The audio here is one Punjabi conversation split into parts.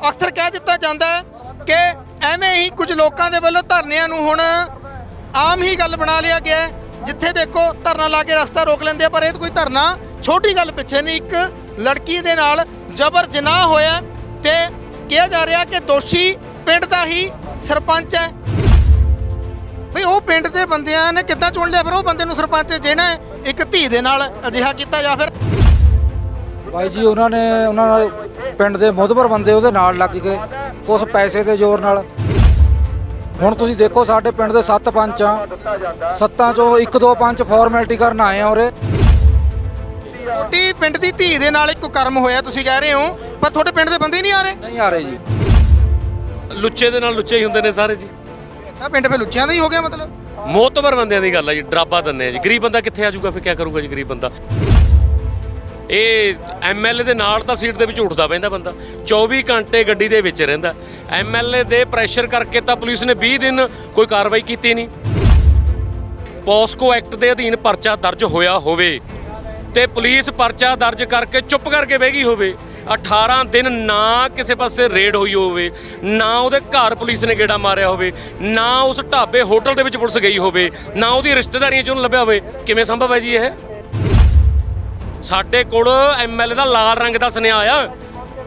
ਅਕਸਰ ਕਹਿ ਦਿੱਤਾ ਜਾਂਦਾ ਕਿ ਐਵੇਂ ਹੀ ਕੁਝ ਲੋਕਾਂ ਦੇ ਵੱਲੋਂ ਧਰਨਿਆਂ ਨੂੰ ਹੁਣ ਆਮ ਹੀ ਗੱਲ ਬਣਾ ਲਿਆ ਗਿਆ ਜਿੱਥੇ ਦੇਖੋ ਧਰਨਾ ਲਾ ਕੇ ਰਸਤਾ ਰੋਕ ਲੈਂਦੇ ਆ, ਪਰ ਇਹ ਕੋਈ ਧਰਨਾ ਛੋਟੀ ਗੱਲ ਪਿੱਛੇ ਨਹੀਂ, ਇੱਕ ਲੜਕੀ ਦੇ ਨਾਲ ਜਬਰ ਜਨਾਹ ਹੋਇਆ ਤੇ ਕਿਹਾ ਜਾ ਰਿਹਾ ਕਿ ਦੋਸ਼ੀ ਪਿੰਡ ਦਾ ਹੀ ਸਰਪੰਚ ਹੈ। ਵੀ ਉਹ ਪਿੰਡ ਦੇ ਬੰਦਿਆਂ ਨੇ ਕਿੱਦਾਂ ਚੁਣ ਲਿਆ, ਫਿਰ ਉਹ ਬੰਦੇ ਨੂੰ ਸਰਪੰਚ ਜਿਹਨੇ ਇੱਕ ਧੀ ਦੇ ਨਾਲ ਅਜਿਹਾ ਕੀਤਾ ਜਾਂ ਫਿਰ ਬਾਈ ਜੀ ਉਹਨਾਂ ਨੇ ਉਹਨਾਂ ਨਾਲ ਪਿੰਡ ਦੇ ਮੁੱਦਬਰ ਬੰਦੇ ਉਹਦੇ ਨਾਲ ਲੱਗ ਗਏ ਕੁਝ ਪੈਸੇ ਦੇ ਜ਼ੋਰ ਨਾਲ। ਹੁਣ ਤੁਸੀਂ ਦੇਖੋ ਸਾਡੇ ਪਿੰਡ ਦੇ ਸੱਤ ਪੰਚ ਆ। ਸੱਤਾਂ ਚੋਂ ਇੱਕ ਦੋ ਪੰਚ ਫਾਰਮੈਲਿਟੀ ਕਰਨ ਆਏ ਆ ਉਰੇ। ਛੋਟੀ ਪਿੰਡ ਦੀ ਧੀ ਦੇ ਨਾਲ ਇੱਕ ਕਰਮ ਹੋਇਆ ਤੁਸੀਂ ਕਹਿ ਰਹੇ ਹੋ ਪਰ ਤੁਹਾਡੇ ਪਿੰਡ ਦੇ ਬੰਦੇ ਨਹੀਂ ਆ ਰਹੇ? ਨਹੀਂ ਆ ਰਹੇ ਜੀ। ਲੁੱਚੇ ਦੇ ਨਾਲ ਲੁੱਚੇ ਹੀ ਹੁੰਦੇ ਨੇ ਸਾਰੇ ਜੀ। ਤਾਂ ਪਿੰਡ ਫੇ ਲੁੱਚਿਆਂ ਦਾ ਹੀ ਹੋ ਗਿਆ ਮਤਲਬ? ਮੋਤਬਰ ਬੰਦਿਆਂ ਦੀ ਗੱਲ ਆ ਜੀ ਡਰਾਬਾ ਦਿੰਦੇ ਆ ਜੀ। ਗਰੀਬ ਬੰਦਾ ਕਿੱਥੇ ਆ ਜਾਊਗਾ ਫਿਰ ਕੀ ਕਰੂਗਾ ਜੀ ਗਰੀਬ ਬੰਦਾ? ਇਹ ਐਮਐਲਏ ਦੇ ਨਾਲ ਤਾਂ ਸੀਟ ਦੇ ਵਿੱਚ ਉੱਠਦਾ ਪੈਂਦਾ ਬੰਦਾ। 24 ਘੰਟੇ ਗੱਡੀ ਦੇ ਵਿੱਚ ਰਹਿੰਦਾ। ਐਮਐਲਏ ਦੇ ਪ੍ਰੈਸ਼ਰ ਕਰਕੇ ਤਾਂ ਪੁਲਿਸ ਨੇ 20 ਦਿਨ ਕੋਈ ਕਾਰਵਾਈ ਕੀਤੀ ਨਹੀਂ। ਪੋਸਕੋ ਐਕਟ ਦੇ ਅਧੀਨ ਪਰਚਾ ਦਰਜ ਹੋਇਆ ਹੋਵੇ ਤੇ ਪੁਲਿਸ ਪਰਚਾ ਦਰਜ ਕਰਕੇ ਚੁੱਪ ਕਰਕੇ ਬਹਿ ਗਈ ਹੋਵੇ। 18 ਦਿਨ ਨਾ ਕਿਸੇ ਪਾਸੇ ਰੇਡ ਹੋਈ ਹੋਵੇ, ਨਾ ਉਹਦੇ ਘਰ ਪੁਲਿਸ ਨੇ ਗੇੜਾ ਮਾਰਿਆ ਹੋਵੇ, ਨਾ ਉਸ ਢਾਬੇ ਹੋਟਲ ਦੇ ਵਿੱਚ ਪੁਲਿਸ ਗਈ ਹੋਵੇ, ਨਾ ਉਹਦੀ ਰਿਸ਼ਤੇਦਾਰੀਆਂ 'ਚ ਉਹਨੂੰ ਲੱਭਿਆ ਹੋਵੇ। ਕਿਵੇਂ ਸੰਭਵ ਹੈ ਜੀ ਇਹ? ਸਾਡੇ ਕੋਲ ਐਮਐਲਏ ਦਾ ਲਾਲ ਰੰਗ ਦਾ ਸੁਨੇਹਾ ਆਇਆ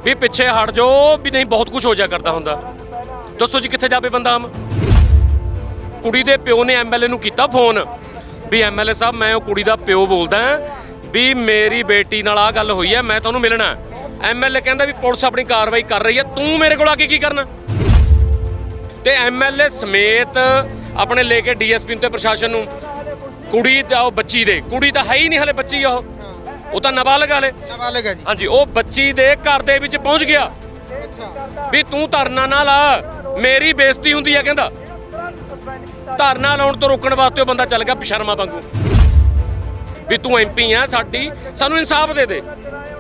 ਵੀ ਪਿੱਛੇ ਹਟ ਜਾਓ ਵੀ ਨਹੀਂ ਬਹੁਤ ਕੁਝ ਹੋ ਜਾ ਕਰਦਾ ਹੁੰਦਾ। ਦੱਸੋ ਜੀ ਕਿੱਥੇ ਜਾਵੇ ਬੰਦਾ ਆਮ? ਕੁੜੀ ਦੇ ਪਿਓ ਨੇ ਐਮਐਲਏ ਨੂੰ ਕੀਤਾ ਫੋਨ ਵੀ ਐਮਐਲਏ ਸਾਹਿਬ, ਮੈਂ ਉਹ ਕੁੜੀ ਦਾ ਪਿਓ ਬੋਲਦਾ ਵੀ ਮੇਰੀ ਬੇਟੀ ਨਾਲ ਆ ਗੱਲ ਹੋਈ ਹੈ, ਮੈਂ ਤੁਹਾਨੂੰ ਮਿਲਣਾ ਐਮਐਲਏ ਕਹਿੰਦਾ ਵੀ ਪੁਲਿਸ ਆਪਣੀ ਕਾਰਵਾਈ ਕਰ ਰਹੀ ਹੈ, ਤੂੰ ਮੇਰੇ ਕੋਲ ਆ ਕੇ ਕੀ ਕਰਨਾ? ਤੇ ਐਮਐਲਏ ਸਮੇਤ ਆਪਣੇ ਲੈ ਕੇ ਡੀਐਸਪੀ ਤੇ ਪ੍ਰਸ਼ਾਸਨ ਨੂੰ ਕੁੜੀ ਤੇ ਉਹ ਬੱਚੀ ਦੇ, ਕੁੜੀ ਤਾਂ ਹੈ ਹੀ ਨਹੀਂ ਹਲੇ ਬੱਚੀ ਉਹ। ਉਹ ਤਾਂ ਨਾਬਾਲਗ ਹਲੇ। ਨਾਬਾਲਗ ਹੈ ਜੀ। ਹਾਂਜੀ ਉਹ ਬੱਚੀ ਦੇ ਘਰ ਦੇ ਵਿੱਚ ਪਹੁੰਚ ਗਿਆ। ਅੱਛਾ। ਵੀ ਤੂੰ ਧਰਨਾ ਨਾ ਲਾ ਮੇਰੀ ਬੇਇੱਜ਼ਤੀ ਹੁੰਦੀ ਹੈ ਕਹਿੰਦਾ। ਧਰਨਾ ਲਾਉਣ ਤੋਂ ਰੋਕਣ ਵਾਸਤੇ ਉਹ ਬੰਦਾ ਚੱਲ ਗਿਆ ਸ਼ਰਮਾ ਵਾਂਗੂ। ਵੀ ਤੂੰ ਐਮਪੀ ਆ ਸਾਡੀ ਸਾਨੂੰ ਇਨਸਾਫ ਦੇ ਦੇ।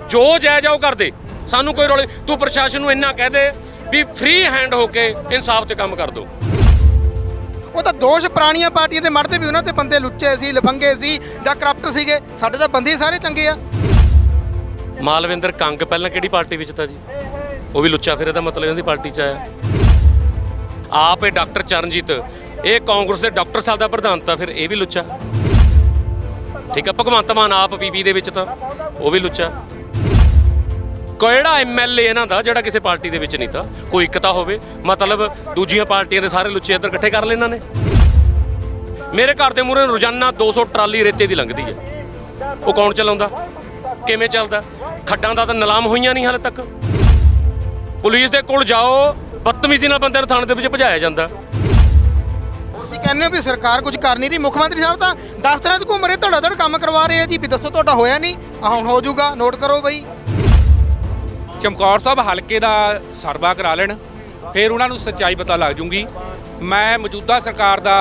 ਜੋ ਜਾਇਜ਼ ਆ ਉਹ ਕਰ ਦੇ। ਸਾਨੂੰ ਕੋਈ ਰੋਲੇ ਤੂੰ ਪ੍ਰਸ਼ਾਸਨ ਨੂੰ ਇੰਨਾ ਕਹਿ ਦੇ ਵੀ ਫ੍ਰੀ ਹੈਂਡ ਹੋ ਕੇ ਇਨਸਾਫ ਤੇ ਕੰਮ ਕਰ ਦੋ। ਉਹ ਤਾਂ ਦੋਸ਼ ਪੁਰਾਣੀਆਂ ਪਾਰਟੀਆਂ ਦੇ ਮੜਦੇ ਵੀ ਉਹਨਾਂ ਤੇ ਬੰਦੇ ਲੁੱਚੇ ਸੀ, ਲਫੰਗੇ ਸੀ ਜਾਂ ਕਰਪਟ ਸੀਗੇ। ਸਾਡੇ ਤਾਂ ਬੰਦੇ ਹੀ ਸਾਰੇ ਚੰਗੇ ਆ। ਮਾਲਵਿੰਦਰ ਕੰਗ ਪਹਿਲਾਂ ਕਿਹੜੀ ਪਾਰਟੀ ਵਿੱਚ ਤਾਂ ਜੀ? ਉਹ ਵੀ ਲੁੱਚਾ, ਫਿਰ ਇਹਦਾ ਮਤਲਬ ਇਹਦੀ ਪਾਰਟੀ 'ਚ ਆਇਆ। ਆਪ ਇਹ ਡਾਕਟਰ ਚਰਨਜੀਤ, ਇਹ ਕਾਂਗਰਸ ਦੇ ਡਾਕਟਰ ਸਾਹਿਬ ਦਾ ਪ੍ਰਧਾਨ ਤਾਂ ਫਿਰ ਇਹ ਵੀ ਲੁੱਚਾ। ਠੀਕ ਆ, ਭਗਵੰਤ ਮਾਨ ਆਪ ਪੀਪੀ ਦੇ ਵਿੱਚ ਤਾਂ, ਉਹ ਵੀ ਲੁੱਚਾ। ਕਿਹੜਾ ਐਮਐਲਏ ਇਹਨਾਂ ਦਾ ਜਿਹੜਾ ਕਿਸੇ ਪਾਰਟੀ ਦੇ ਵਿੱਚ ਨਹੀਂ ਤਾਂ? ਕੋਈ ਇੱਕ ਤਾਂ ਹੋਵੇ, ਮਤਲਬ ਦੂਜੀਆਂ ਪਾਰਟੀਆਂ ਦੇ ਸਾਰੇ ਲੁੱਚੇ ਇੱਧਰ ਇਕੱਠੇ ਕਰ ਲਏ ਇਹਨਾਂ ਨੇ। ਮੇਰੇ ਘਰ ਦੇ ਮੂਹਰੇ ਰੋਜ਼ਾਨਾ 200 ਟਰਾਲੀ ਰੇਤੇ ਦੀ ਲੰਘਦੀ ਹੈ। ਉਹ ਕੌਣ ਚਲਾਉਂਦਾ? ਕਿਵੇਂ ਚੱਲਦਾ? ਖੱਡਾਂ ਦਾ ਤਾਂ ਨਿਲਾਮ ਹੋਈਆਂ ਨਹੀਂ ਹਾਲੇ ਤੱਕ। ਪੁਲਿਸ ਦੇ ਕੋਲ ਜਾਓ, ਬਦਤਮੀਜ਼ੀ ਨਾਲ ਬੰਦਿਆਂ ਨੂੰ ਥਾਣੇ ਦੇ ਵਿੱਚ ਭਜਾਇਆ ਜਾਂਦਾ। ਤੁਸੀਂ ਕਹਿੰਦੇ ਹੋ ਵੀ ਸਰਕਾਰ ਕੁਝ ਕਰ ਨਹੀਂ ਰਹੀ। ਮੁੱਖ ਮੰਤਰੀ ਸਾਹਿਬ ਤਾਂ ਦਫ਼ਤਰਾਂ 'ਚ ਘੁੰਮ ਰਹੇ ਧੜਾ ਧੜ ਕੰਮ ਕਰਵਾ ਰਹੇ ਆ ਜੀ। ਵੀ ਦੱਸੋ ਤੁਹਾਡਾ ਹੋਇਆ ਨਹੀਂ? ਆ ਹੁਣ ਹੋ ਜਾਊਗਾ। ਨੋਟ ਕਰੋ ਬਈ। ਚਮਕੌਰ ਸਾਹਿਬ ਹਲਕੇ ਦਾ ਸਰਵਾ ਕਰਾ ਲੈਣ ਫਿਰ ਉਹਨਾਂ ਨੂੰ ਸੱਚਾਈ ਪਤਾ ਲੱਗ ਜੂਗੀ। ਮੈਂ ਮੌਜੂਦਾ ਸਰਕਾਰ ਦਾ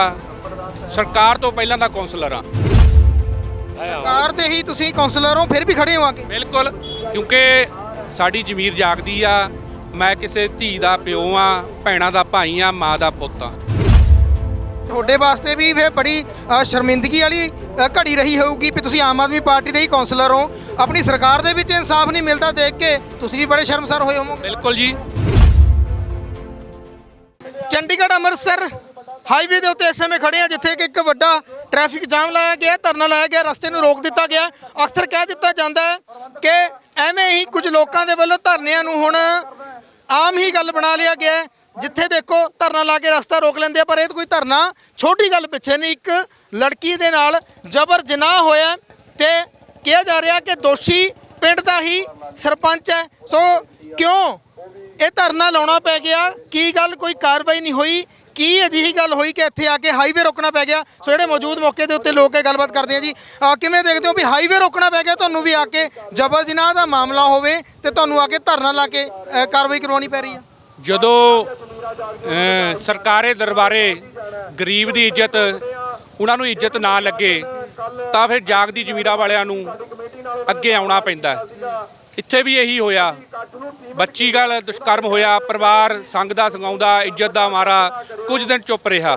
ਸਰਕਾਰ ਤੋਂ ਪਹਿਲਾਂ ਦਾ ਕੌਂਸਲਰ ਆ ਸਰਕਾਰ ਤੇ ਹੀ ਤੁਸੀਂ ਕਾਉਂਸਲਰ ਹੋ ਫਿਰ ਵੀ ਖੜੇ ਹੋ ਆ ਕੇ ਬਿਲਕੁਲ ਕਿਉਂਕਿ ਸਾਡੀ ਜ਼ਮੀਰ ਜਾਗਦੀ ਆ ਮੈਂ ਕਿਸੇ ਧੀ ਦਾ ਪਿਓ ਆ ਭੈਣਾਂ ਦਾ ਭਾਈ ਆ ਮਾਂ ਦਾ ਪੁੱਤ ਆ। ਤੁਹਾਡੇ ਵਾਸਤੇ ਵੀ ਫਿਰ ਬੜੀ ਸ਼ਰਮਿੰਦਗੀ ਵਾਲੀ ਘੜੀ ਰਹੀ ਹੋਊਗੀ ਵੀ ਤੁਸੀਂ ਆਮ ਆਦਮੀ ਪਾਰਟੀ ਦੇ ਹੀ ਕਾਉਂਸਲਰ ਹੋ। ਆਪਣੀ ਸਰਕਾਰ ਦੇ ਵਿੱਚ ਇਨਸਾਫ ਨਹੀਂ ਮਿਲਦਾ ਦੇਖ ਕੇ ਤੁਸੀਂ ਵੀ ਬੜੇ ਸ਼ਰਮਸਾਰ ਹੋਏ ਹੋਵੋਗੇ। ਬਿਲਕੁਲ ਜੀ। ਚੰਡੀਗੜ੍ਹ ਅੰਮ੍ਰਿਤਸਰ ਹਾਈਵੇ ਦੇ ਉੱਤੇ ਇਸ ਸਮੇਂ ਖੜੇ ਆ ਜਿੱਥੇ ਕਿ ਇੱਕ ਵੱਡਾ ਟ੍ਰੈਫਿਕ ਜਾਮ ਲਾਇਆ ਗਿਆ ਧਰਨਾ ਲਾਇਆ ਗਿਆ ਰਸਤੇ ਨੂੰ ਰੋਕ ਦਿੱਤਾ ਗਿਆ। ਅਕਸਰ ਕਹਿ ਦਿੱਤਾ ਜਾਂਦਾ ਹੈ ਕਿ ਐਵੇਂ ਹੀ ਕੁਝ ਲੋਕਾਂ ਦੇ ਵੱਲੋਂ ਧਰਨਿਆਂ ਨੂੰ ਹੁਣ ਆਮ ਹੀ ਗੱਲ ਬਣਾ ਲਿਆ ਗਿਆ ਜਿੱਥੇ ਦੇਖੋ ਧਰਨਾ ਲਾ ਕੇ ਰਸਤਾ ਰੋਕ ਲੈਂਦੇ ਆ ਪਰ ਇਹ ਤਾਂ ਕੋਈ ਧਰਨਾ ਛੋਟੀ ਗੱਲ ਪਿੱਛੇ ਨਹੀਂ ਇੱਕ ਲੜਕੀ ਦੇ ਨਾਲ ਜਬਰ ਜਨਾਹ ਹੋਇਆ ਤੇ ਕਿਹਾ ਜਾ ਰਿਹਾ ਕਿ ਦੋਸ਼ੀ ਪਿੰਡ ਦਾ ਹੀ ਸਰਪੰਚ ਹੈ। ਸੋ ਕਿਉਂ ਇਹ ਧਰਨਾ ਲਾਉਣਾ ਪੈ ਗਿਆ? ਕੀ ਗੱਲ ਕੋਈ ਕਾਰਵਾਈ ਨਹੀਂ ਹੋਈ? ਕੀ ਅਜਿਹੀ ਗੱਲ ਹੋਈ ਕਿ ਇੱਥੇ ਆ ਕੇ ਹਾਈਵੇ ਰੋਕਣਾ ਪੈ ਗਿਆ? ਸੋ ਜਿਹੜੇ ਮੌਜੂਦ ਮੌਕੇ ਦੇ ਉੱਤੇ ਲੋਕ ਇਹ ਗੱਲਬਾਤ ਕਰਦੇ ਆ ਜੀ। ਕਿਵੇਂ ਦੇਖਦੇ ਹੋ ਵੀ ਹਾਈਵੇ ਰੋਕਣਾ ਪੈ ਗਿਆ? ਤੁਹਾਨੂੰ ਵੀ ਆ ਕੇ ਜਬਰ ਜਨਾਹ ਦਾ ਮਾਮਲਾ ਹੋਵੇ ਤੇ ਤੁਹਾਨੂੰ ਆ ਕੇ ਧਰਨਾ ਲਾ ਕੇ ਕਾਰਵਾਈ ਕਰਵਾਉਣੀ ਪੈ ਰਹੀ ਹੈ ਜਦੋਂ ਅਹ, ਸਰਕਾਰੇ ਦਰਬਾਰੇ ਗਰੀਬ ਦੀ ਇੱਜ਼ਤ ਉਹਨਾਂ ਨੂੰ ਇੱਜ਼ਤ ਨਾ ਲੱਗੇ ਤਾਂ ਫਿਰ ਜਾਗਦੀ ਜ਼ਮੀਰਾਂ ਵਾਲਿਆਂ ਨੂੰ ਅੱਗੇ ਆਉਣਾ ਪੈਂਦਾ। ਇੱਥੇ ਵੀ ਇਹੀ ਹੋਇਆ। ਬੱਚੀ ਗੱਲ ਦੁਸ਼ਕਰਮ ਹੋਇਆ ਪਰਿਵਾਰ ਸੰਗ ਦਾ ਸੰਗਾਉਂਦਾ ਇੱਜ਼ਤ ਦਾ ਮਾਰਾ ਕੁਝ ਦਿਨ ਚੁੱਪ ਰਿਹਾ।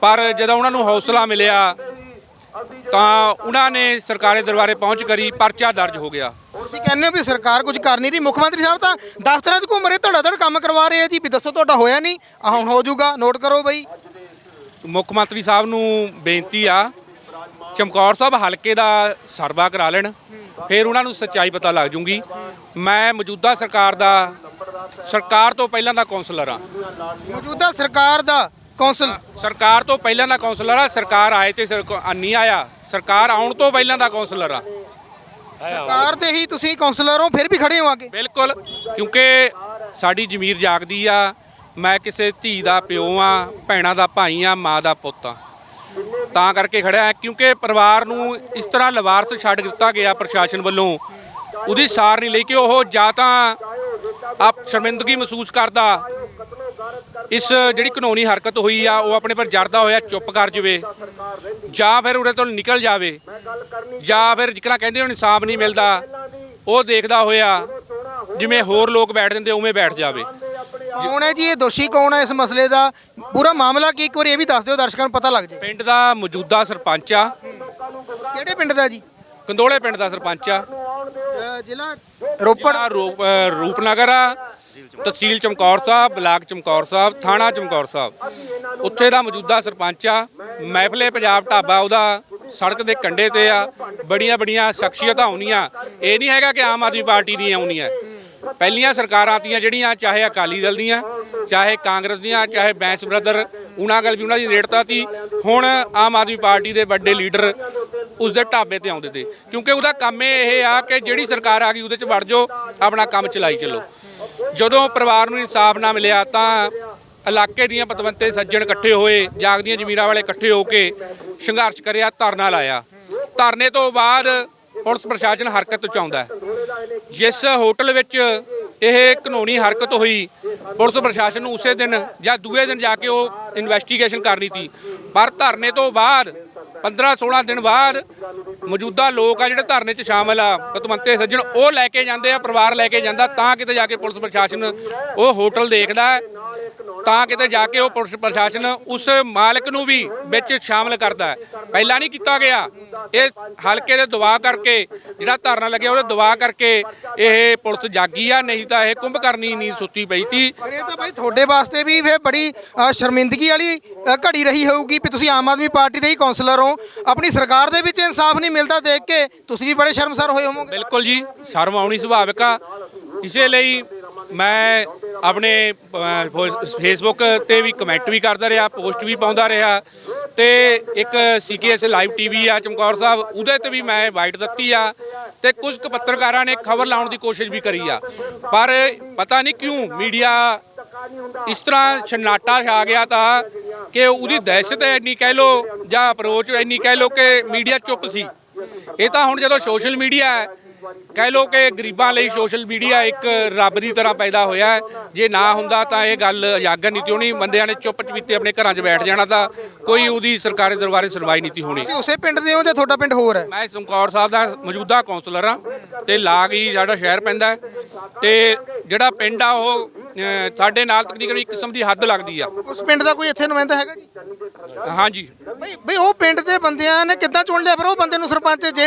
ਪਰ ਜਦੋਂ ਉਹਨਾਂ ਨੂੰ ਹੌਸਲਾ ਮਿਲਿਆ ਤਾਂ ਉਹਨਾਂ ਨੇ ਸਰਕਾਰੀ ਦਰਬਾਰੇ ਪਹੁੰਚ ਕਰੀ ਪਰਚਾ ਦਰਜ ਹੋ ਗਿਆ। ਤੁਸੀਂ ਕਹਿੰਦੇ ਵੀ ਸਰਕਾਰ ਕੁਝ ਕਰ ਨਹੀਂ ਰਹੀ। ਮੁੱਖ ਮੰਤਰੀ ਸਾਹਿਬ ਤਾਂ ਦਫ਼ਤਰਾਂ 'ਚ ਘੁੰਮ ਰਹੇ ਧੜਾ ਧੜ ਕੰਮ ਕਰਵਾ ਰਹੇ ਆ ਜੀ ਵੀ ਦੱਸੋ ਤੁਹਾਡਾ ਹੋਇਆ ਨਹੀਂ। ਹੁਣ ਹੋ ਜਾਊਗਾ। ਨੋਟ ਕਰੋ ਬਈ। ਮੁੱਖ ਮੰਤਰੀ ਸਾਹਿਬ ਨੂੰ ਬੇਨਤੀ ਆ ਚਮਕੌਰ ਸਾਹਿਬ ਹਲਕੇ ਦਾ ਸਰਵਾ ਕਰਾ ਲੈਣ ਫਿਰ ਉਹਨਾਂ ਨੂੰ ਸੱਚਾਈ ਪਤਾ ਲੱਗ ਜੂਗੀ। ਮੈਂ ਮੌਜੂਦਾ ਸਰਕਾਰ ਦਾ ਸਰਕਾਰ ਤੋਂ ਪਹਿਲਾਂ ਦਾ ਕੌਂਸਲਰ ਆ ਮੌਜੂਦਾ ਸਰਕਾਰ ਦਾ ਕੌਂਸਲ? ਸਰਕਾਰ ਤੋਂ ਪਹਿਲਾਂ ਦਾ ਕੌਂਸਲਰ ਆ ਸਰਕਾਰ ਆਏ ਤੇ ਸਰਕ- ਨਹੀਂ ਆਇਆ ਸਰਕਾਰ ਆਉਣ ਤੋਂ ਪਹਿਲਾਂ ਦਾ ਕੌਂਸਲਰ ਆ ਸਰਕਾਰ ਦੇ ਹੀ ਤੁਸੀਂ ਕੌਂਸਲਰ ਹੋ ਫਿਰ ਵੀ ਖੜੇ ਹੋ ਅੱਗੇ? ਬਿਲਕੁਲ ਕਿਉਂਕਿ ਸਾਡੀ ਜ਼ਮੀਰ ਜਾਗਦੀ ਆ ਮੈਂ ਕਿਸੇ ਧੀ ਦਾ ਪਿਓ ਆ ਭੈਣਾਂ ਦਾ ਭਾਈ ਆ ਮਾਂ ਦਾ ਪੁੱਤ ਆ ਤਾਂ ਕਰਕੇ ਖੜਿਆ ਹਾਂ, ਕਿਉਂਕਿ ਪਰਿਵਾਰ ਨੂੰ ਇਸ ਤਰ੍ਹਾਂ ਲਵਾਰਸ ਛੱਡ ਦਿੱਤਾ ਗਿਆ ਪ੍ਰਸ਼ਾਸਨ ਵੱਲੋਂ। ਉਹਦੀ ਸਾਰ ਨਹੀਂ ਲਈ ਕਿ ਉਹ ਜਾਂ ਤਾਂ ਆਪ ਸ਼ਰਮਿੰਦਗੀ ਮਹਿਸੂਸ ਕਰਦਾ। ਇਸ ਜਿਹੜੀ ਕਾਨੂੰਨੀ ਹਰਕਤ ਹੋਈ ਆ, ਉਹ ਆਪਣੇ ਪਰ ਜਰਦਾ ਹੋਇਆ, ਚੁੱਪ ਕਰ ਜਾਵੇ। ਜਾਂ ਫਿਰ ਉਰੇ ਤੋਂ ਨਿਕਲ ਜਾਵੇ। ਜਾਂ ਫਿਰ ਜਿਕਣਾ ਕਹਿੰਦੇ ਹੁਣ, ਇਨਸਾਫ ਨਹੀਂ ਮਿਲਦਾ। ਉਹ ਦੇਖਦਾ ਹੋਇਆ, ਜਿਵੇਂ ਹੋਰ ਲੋਕ ਬੈਠ ਜਾਂਦੇ, ਉਵੇਂ ਬੈਠ ਜਾਵੇ। ਕੌਣ ਹੈ ਜੀ? ਇਹ ਦੋਸ਼ੀ ਕੌਣ ਹੈ ਇਸ ਮਸਲੇ ਦਾ? ਪੂਰਾ ਮਾਮਲਾ ਕੀ? ਇੱਕ ਵਾਰੀ ਇਹ ਵੀ ਦੱਸ ਦਿਓ ਦਰਸ਼ਕਾਂ ਨੂੰ ਪਤਾ ਲੱਗ ਜਾਏ ਪਿੰਡ ਦਾ ਮੌਜੂਦਾ ਸਰਪੰਚ ਆ। ਕਿਹੜੇ ਪਿੰਡ ਦਾ ਜੀ? ਕੰਦੋਲੇ ਪਿੰਡ ਦਾ ਸਰਪੰਚ ਆ। ਜ਼ਿਲ੍ਹਾ ਰੋਪੜ। ਜਿਹੜਾ ਰੂਪ ਅ, ਰੂਪਨਗਰ ਆ। ਤਹਿਸੀਲ ਚਮਕੌਰ ਸਾਹਿਬ ਬਲਾਕ ਚਮਕੌਰ ਸਾਹਿਬ ਥਾਣਾ ਚਮਕੌਰ ਸਾਹਿਬ। ਉੱਥੇ ਦਾ ਮੌਜੂਦਾ ਸਰਪੰਚ ਆ। ਮਹਿਫਲੇ ਪੰਜਾਬ ਢਾਬਾ ਉਹਦਾ ਸੜਕ ਦੇ ਕੰਢੇ ਤੇ ਆ। ਬੜੀਆਂ ਬੜੀਆਂ ਸ਼ਖਸੀਅਤਾਂ ਆਉਣੀਆਂ ਇਹ ਨਹੀਂ ਹੈਗਾ ਕਿ ਆਮ ਆਦਮੀ ਪਾਰਟੀ ਦੀਆਂ ਆਉਣੀਆਂ ਪਹਿਲੀਆਂ ਸਰਕਾਰਾਂ ਆਤੀਆਂ ਜਿਹੜੀਆਂ, ਚਾਹੇ ਅਕਾਲੀ ਦਲ ਦੀਆਂ, ਚਾਹੇ ਕਾਂਗਰਸ ਦੀਆਂ, ਚਾਹੇ ਬੈਂਸ ਬ੍ਰਦਰ, ਉਹਨਾਂ ਗੱਲ ਵੀ ਉਹਨਾਂ ਦੀ ਰੇੜਤਾ ਤੀ ਹੁਣ ਆਮ ਆਦਮੀ ਪਾਰਟੀ ਦੇ ਵੱਡੇ ਲੀਡਰ ਉਸ ਦੇ ਢਾਬੇ ਤੇ ਆਉਂਦੇ ਤੇ, ਕਿਉਂਕਿ ਉਹਦਾ ਕੰਮ ਇਹ ਆ ਕਿ ਜਿਹੜੀ ਸਰਕਾਰ ਆ ਗਈ ਉਹਦੇ ਚ ਵੜ ਜਾਓ, ਆਪਣਾ ਕੰਮ ਚਲਾਈ ਚੱਲੋ। ਜਦੋਂ ਪਰਿਵਾਰ ਨੂੰ ਇਨਸਾਫ ਨਾ ਮਿਲਿਆ ਤਾਂ ਇਲਾਕੇ ਦੀਆਂ ਪਤਵੰਤੇ ਸੱਜਣ ਇਕੱਠੇ ਹੋਏ, ਜਾਗਦੀਆਂ ਜ਼ਮੀਰਾਂ ਵਾਲੇ ਇਕੱਠੇ ਹੋ ਕੇ ਸੰਘਰਸ਼ ਕਰਿਆ, ਧਰਨਾ ਲਾਇਆ। ਧਰਨੇ ਤੋਂ ਬਾਅਦ ਪੁਲਿਸ ਪ੍ਰਸ਼ਾਸਨ ਹਰਕਤ ਚ ਆਉਂਦਾ ਹੈ। ਜਿਸ ਹੋਟਲ ਵਿੱਚ ਇਹ ਕਾਨੂੰਨੀ ਹਰਕਤ ਹੋਈ, ਪੁਲਿਸ ਪ੍ਰਸ਼ਾਸਨ ਨੂੰ ਉਸੇ ਦਿਨ ਜਾਂ ਦੂਏ ਦਿਨ ਜਾ ਕੇ ਉਹ ਇਨਵੈਸਟੀਗੇਸ਼ਨ ਕਰਨੀ ਸੀ। ਪਰ ਧਰਨੇ ਤੋਂ ਬਾਅਦ 15 16 ਦਿਨ ਬਾਅਦ ਮੌਜੂਦਾ ਲੋਕ ਆ ਜਿਹੜੇ ਧਰਨੇ 'ਚ ਸ਼ਾਮਲ ਆ ਪਤਵੰਤੇ ਸੱਜਣ, ਉਹ ਲੈ ਕੇ ਜਾਂਦੇ ਆ, ਪਰਿਵਾਰ ਲੈ ਕੇ ਜਾਂਦਾ, ਤਾਂ ਕਿਤੇ ਜਾ ਕੇ ਪੁਲਿਸ ਪ੍ਰਸ਼ਾਸਨ ਉਹ ਹੋਟਲ ਦੇਖਦਾ ਤਾਂ ਕਿਤੇ ਜਾ ਕੇ ਉਹ ਪੁਲਿਸ ਪ੍ਰਸ਼ਾਸਨ ਉਸ ਮਾਲਕ ਨੂੰ ਵੀ ਵਿੱਚ ਸ਼ਾਮਲ ਕਰਦਾ ਪਹਿਲਾਂ ਨਹੀਂ ਕੀਤਾ ਗਿਆ। ਇਹ ਹਲਕੇ ਦੇ ਦਬਾਅ ਕਰਕੇ, ਜਿਹੜਾ ਧਰਨਾ ਲੱਗਿਆ ਉਹਦੇ ਦਬਾਅ ਕਰਕੇ ਇਹ ਪੁਲਿਸ ਜਾਗੀ ਆ, ਨਹੀਂ ਤਾਂ ਇਹ ਕੁੰਭ ਕਰਨੀ ਨਹੀਂ ਸੁੱਤੀ ਪਈ ਤੀ। ਪਰ ਇਹ ਤਾਂ ਭਾਈ ਤੁਹਾਡੇ ਵਾਸਤੇ ਵੀ ਫੇ ਬੜੀ ਸ਼ਰਮਿੰਦਗੀ ਵਾਲੀ ਘੜੀ ਰਹੀ ਹੋਊਗੀ ਵੀ ਤੁਸੀਂ ਆਮ ਆਦਮੀ ਪਾਰਟੀ ਦੇ ਹੀ ਕੌਂਸਲਰ ਹੋ। ਆਪਣੀ ਸਰਕਾਰ ਦੇ ਵਿੱਚ ਇਨਸਾਫ ਨਹੀਂ ਮਿਲਦਾ ਦੇਖ ਕੇ ਤੁਸੀਂ ਵੀ ਬੜੇ ਸ਼ਰਮਸਾਰ ਹੋਏ ਹੋਵੋਗੇ। ਬਿਲਕੁਲ ਜੀ, ਸ਼ਰਮ ਆਉਣੀ ਸੁਭਾਵਿਕ ਆ। ਇਸੇ ਲਈ ਮੈਂ ਆਪਣੇ ਫੇਸਬੁੱਕ ਤੇ ਵੀ ਕਮੈਂਟ ਵੀ ਕਰਦਾ ਰਿਹਾ, ਪੋਸਟ ਵੀ ਪਾਉਂਦਾ ਰਿਹਾ ਤੇ ਇੱਕ ਸੀਕੇਐਸ ਲਾਈਵ ਟੀਵੀ ਆ ਚਮਕੌਰ ਸਾਹਿਬ, ਉਹਦੇ ਤੇ ਵੀ ਮੈਂ ਵਾਈਟ ਦਿੱਤੀ ਆ ਤੇ ਕੁਝ ਕੁ ਪੱਤਰਕਾਰਾਂ ਨੇ ਖਬਰ ਲਾਉਣ ਦੀ ਕੋਸ਼ਿਸ਼ ਵੀ ਕਰੀ ਆ। ਪਰ ਪਤਾ ਨਹੀਂ ਕਿਉਂ ਮੀਡੀਆ ਇਸ ਤਰ੍ਹਾਂ ਛਨਾਟਾ ਛਾ ਗਿਆ ਤਾਂ ਕਿ ਉਹਦੀ ਦਹਿਸ਼ਤ ਇੰਨੀ ਕਹਿ ਲੋ ਜਾਂ ਅਪਰੋਚ ਇੰਨੀ ਕਹਿ ਲੋ ਕਿ ਮੀਡੀਆ ਚੁੱਪ ਸੀ। ਇਹ ਤਾਂ ਹੁਣ ਜਦੋਂ ਸੋਸ਼ਲ ਮੀਡੀਆ ਹੈ ਕਹਿ ਲੋ ਕਿ ਗਰੀਬਾਂ ਲਈ ਸੋਸ਼ਲ ਮੀਡੀਆ ਇੱਕ ਰੱਬ ਦੀ ਤਰ੍ਹਾਂ ਪੈਦਾ ਹੋਇਆ ਹੈ। ਜੇ ਨਾ ਹੁੰਦਾ ਤਾਂ ਇਹ ਗੱਲ ਉਜਾਗਰ ਨਹੀਂ ਹੋਣੀ। ਬੰਦਿਆਂ ਨੇ ਚੁੱਪ ਚਪੀਤੇ ਆਪਣੇ ਘਰਾਂ 'ਚ ਬੈਠ ਜਾਣਾ ਤਾਂ ਕੋਈ ਉਹਦੀ ਸਰਕਾਰੀ ਦਰਬਾਰੇ ਸੁਣਵਾਈ ਨਹੀਂ ਹੋਣੀ। ਤੁਸੀਂ ਉਸੇ ਪਿੰਡ ਦੇ ਹੋ ਜਾਂ ਤੁਹਾਡਾ ਪਿੰਡ ਹੋਰ ਹੈ? ਮੈਂ ਚਮਕੌਰ ਸਾਹਿਬ ਦਾ ਮੌਜੂਦਾ ਕੌਂਸਲਰ ਆ ਤੇ ਲਾਗ ਹੀ ਸਾਡਾ ਸ਼ਹਿਰ ਪੈਂਦਾ ਹੈ ਤੇ ਜਿਹੜਾ ਪਿੰਡ ਆ ਉਹ ਸਾਡੇ ਨਾਲ ਤਕਰੀਬਨ ਇੱਕ ਕਿਸਮ ਦੀ ਹੱਦ ਲੱਗਦੀ ਆ। ਉਸ ਪਿੰਡ ਦਾ ਕੋਈ ਇੱਥੇ ਨੁਮਾਇੰਦਾ ਹੈਗਾ ਜੀ? ਹਾਂਜੀ। ਬਈ ਬਈ ਉਹ ਪਿੰਡ ਦੇ ਬੰਦਿਆਂ ਨੇ ਕਿੱਦਾਂ ਚੁਣ ਲਿਆ? ਫਿਰ ਉਹ ਬੰਦੇ ਨੂੰ ਸਰਪੰਚ ਧੀ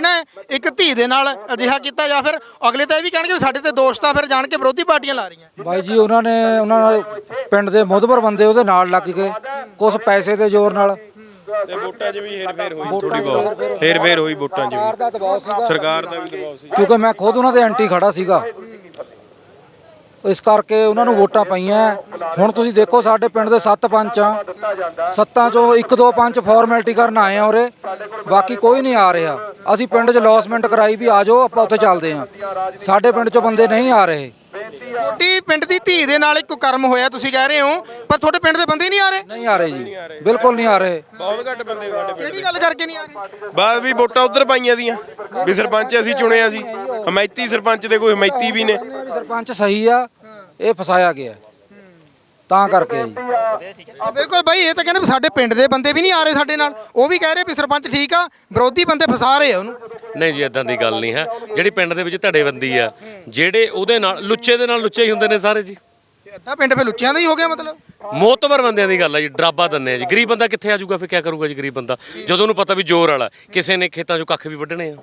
ਦੇ ਨਾਲ ਅਜਿਹਾ ਕੀਤਾ ਜਾਂ ਫਿਰ ਅਗਲੇ ਤਾਂ ਇਹ ਵੀ ਕਹਿਣਗੇ ਵੀ ਸਾਡੇ ਤੇ ਦੋਸ਼ ਤਾਂ ਫਿਰ ਜਾਣ ਕੇ ਵਿਰੋਧੀ ਪਾਰਟੀਆਂ ਲਾ ਰਹੀਆਂ। ਬਾਈ ਜੀ ਉਹਨਾਂ ਨੇ ਉਹਨਾਂ ਨਾਲ ਪਿੰਡ ਦੇ ਮੁੱਦਬਰ ਬੰਦੇ ਉਹਦੇ ਨਾਲ ਲੱਗ ਗਏ। ਕੁਝ ਪੈਸੇ ਦੇ ਜ਼ੋਰ ਨਾਲ। ਤੇ ਵੋਟਾਂ 'ਚ ਵੀ ਹੇਰ ਫੇਰ ਹੋਈ ਥੋੜੀ ਬਹੁਤ। ਹੇਰ ਫੇਰ ਹੋਈ ਵੋਟਾਂ 'ਚ ਵੀ। ਸਰਕਾਰ ਦਾ ਵੀ ਦਬਾਅ ਸੀ। ਕਿਉਂਕਿ ਮੈਂ ਖੁਦ ਉਹਨਾਂ ਦੇ ਐਂਟੀ ਖੜਾ ਸੀਗਾ। ਇਸ ਕਰਕੇ ਉਹਨਾਂ ਨੂੰ ਵੋਟਾਂ ਪਈਆਂ। ਹੁਣ ਤੁਸੀਂ ਦੇਖੋ ਸਾਡੇ ਪਿੰਡ ਦੇ ਸੱਤ ਪੰਚ ਆ। ਸੱਤਾਂ ਚੋਂ ਇੱਕ ਦੋ ਪੰਚ ਫਾਰਮੈਲਿਟੀ ਕਰਨ ਆਏ ਆ ਉਰੇ। ਬਾਕੀ ਕੋਈ ਨਹੀਂ ਆ ਰਿਹਾ। ਅਸੀਂ ਪਿੰਡ 'ਚ ਲੌਸਮੈਂਟ ਕਰਾਈ ਵੀ ਆ ਜਾਓ, ਆਪਾਂ ਉੱਥੇ ਚੱਲਦੇ ਆ। ਸਾਡੇ ਪਿੰਡ 'ਚੋਂ ਬੰਦੇ ਨਹੀਂ ਆ ਰਹੇ। ਤੁਹਾਡੀ ਪਿੰਡ ਦੀ ਧੀ ਦੇ ਨਾਲ ਇੱਕ ਕਰਮ ਹੋਇਆ ਤੁਸੀਂ ਕਹਿ ਰਹੇ ਹੋ ਪਰ ਤੁਹਾਡੇ ਪਿੰਡ ਦੇ ਬੰਦੇ ਨਹੀਂ ਆ ਰਹੇ? ਨਹੀਂ ਆ ਰਹੇ ਜੀ ਬਿਲਕੁਲ ਨਹੀਂ ਆ ਰਹੇ। ਬਹੁਤ ਘੱਟ ਬੰਦੇ ਸਾਡੇ ਪਿੰਡ ਕਿਹੜੀ ਗੱਲ ਕਰਕੇ ਨਹੀਂ ਆ ਰਹੇ? ਬਾਅਦ ਵੀ ਵੋਟਾਂ ਉਧਰ ਪਾਈਆਂ ਦੀਆਂ ਵੀ ਸਰਪੰਚ ਅਸੀਂ ਚੁਣਿਆ ਸੀ। ਹਮੈਤੀ ਸਰਪੰਚ ਦੇ ਕੋਈ ਹਮੈਤੀ ਵੀ ਨੇ। ਸਰਪੰਚ ਸਹੀ ਆ ਇਹ ਫਸਾਇਆ ਗਿਆ। ਤਾਂ ਕਰਕੇ ਜੀ। ਬਿਲਕੁਲ ਬਾਈ ਇਹ ਤਾਂ ਕਹਿੰਦੇ ਵੀ ਸਾਡੇ ਪਿੰਡ ਦੇ ਬੰਦੇ ਵੀ ਨਹੀਂ ਆ ਰਹੇ ਸਾਡੇ ਨਾਲ। ਉਹ ਵੀ ਕਹਿ ਰਹੇ ਵੀ ਸਰਪੰਚ ਠੀਕ ਆ ਵਿਰੋਧੀ ਬੰਦੇ ਫਸਾ ਰਹੇ ਆ ਉਹਨੂੰ। ਨਹੀਂ ਜੀ ਇਦਾਂ ਦੀ ਗੱਲ ਨਹੀਂ ਹੈ। ਜਿਹੜੀ ਪਿੰਡ ਦੇ ਵਿੱਚ ਧੜੇਬੰਦੀ ਆ ਜਿਹੜੇ ਉਹਦੇ ਨਾਲ ਲੁੱਚੇ ਦੇ ਨਾਲ ਲੁੱਚੇ ਹੀ ਹੁੰਦੇ ਨੇ ਸਾਰੇ ਜੀ। ਅੱਧਾ ਪਿੰਡ ਫੇ ਲੁੱਚਿਆਂ ਦਾ ਹੀ ਹੋ ਗਿਆ ਮਤਲਬ। ਮੋਤਬਰ ਬੰਦਿਆਂ ਦੀ ਗੱਲ ਆ ਜੀ ਡਰਾਬਾ ਦੰਨੇ ਆ ਜੀ। ਗਰੀਬ ਬੰਦਾ ਕਿੱਥੇ ਆ ਜਾਊਗਾ ਫਿਰ ਕੀ ਕਰੂਗਾ ਜੀ ਗਰੀਬ ਬੰਦਾ? ਜਦੋਂ ਉਹਨੂੰ ਪਤਾ ਵੀ ਜ਼ੋਰ ਵਾਲਾ ਕਿਸੇ ਨੇ ਖੇਤਾਂ 'ਚੋਂ ਕੱਖ ਵੀ ਵੱਢਣੇ ਆ।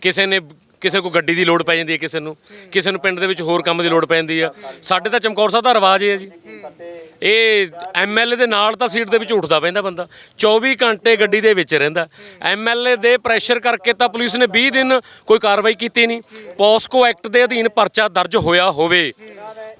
ਕਿਸੇ ਨੇ ਕਿਸੇ ਕੋ ਗੱਡੀ ਦੀ ਲੋੜ ਪੈ ਜਾਂਦੀ ਹੈ ਕਿਸੇ ਨੂੰ ਕਿਸੇ ਨੂੰ ਪਿੰਡ ਦੇ ਵਿੱਚ ਹੋਰ ਕੰਮ ਦੀ ਲੋੜ ਪੈ ਜਾਂਦੀ ਆ। ਸਾਡੇ ਤਾਂ ਚਮਕੌਰ ਸਾਹਿਬ ਦਾ ਰਿਵਾਜ ਇਹ ਹੈ ਜੀ। ਇਹ ਐਮਐਲਏ ਦੇ ਨਾਲ ਤਾਂ ਸੀਟ ਦੇ ਵਿੱਚ ਉੱਠਦਾ ਪੈਂਦਾ ਬੰਦਾ 24 ਘੰਟੇ ਗੱਡੀ ਦੇ ਵਿੱਚ ਰਹਿੰਦਾ। ਐਮਐਲਏ ਦੇ ਪ੍ਰੈਸ਼ਰ ਕਰਕੇ ਤਾਂ ਪੁਲਿਸ ਨੇ 20 ਦਿਨ ਕੋਈ ਕਾਰਵਾਈ ਕੀਤੀ ਨਹੀਂ। ਪੋਸਕੋ ਐਕਟ ਦੇ ਅਧੀਨ ਪਰਚਾ ਦਰਜ ਹੋਇਆ ਹੋਵੇ।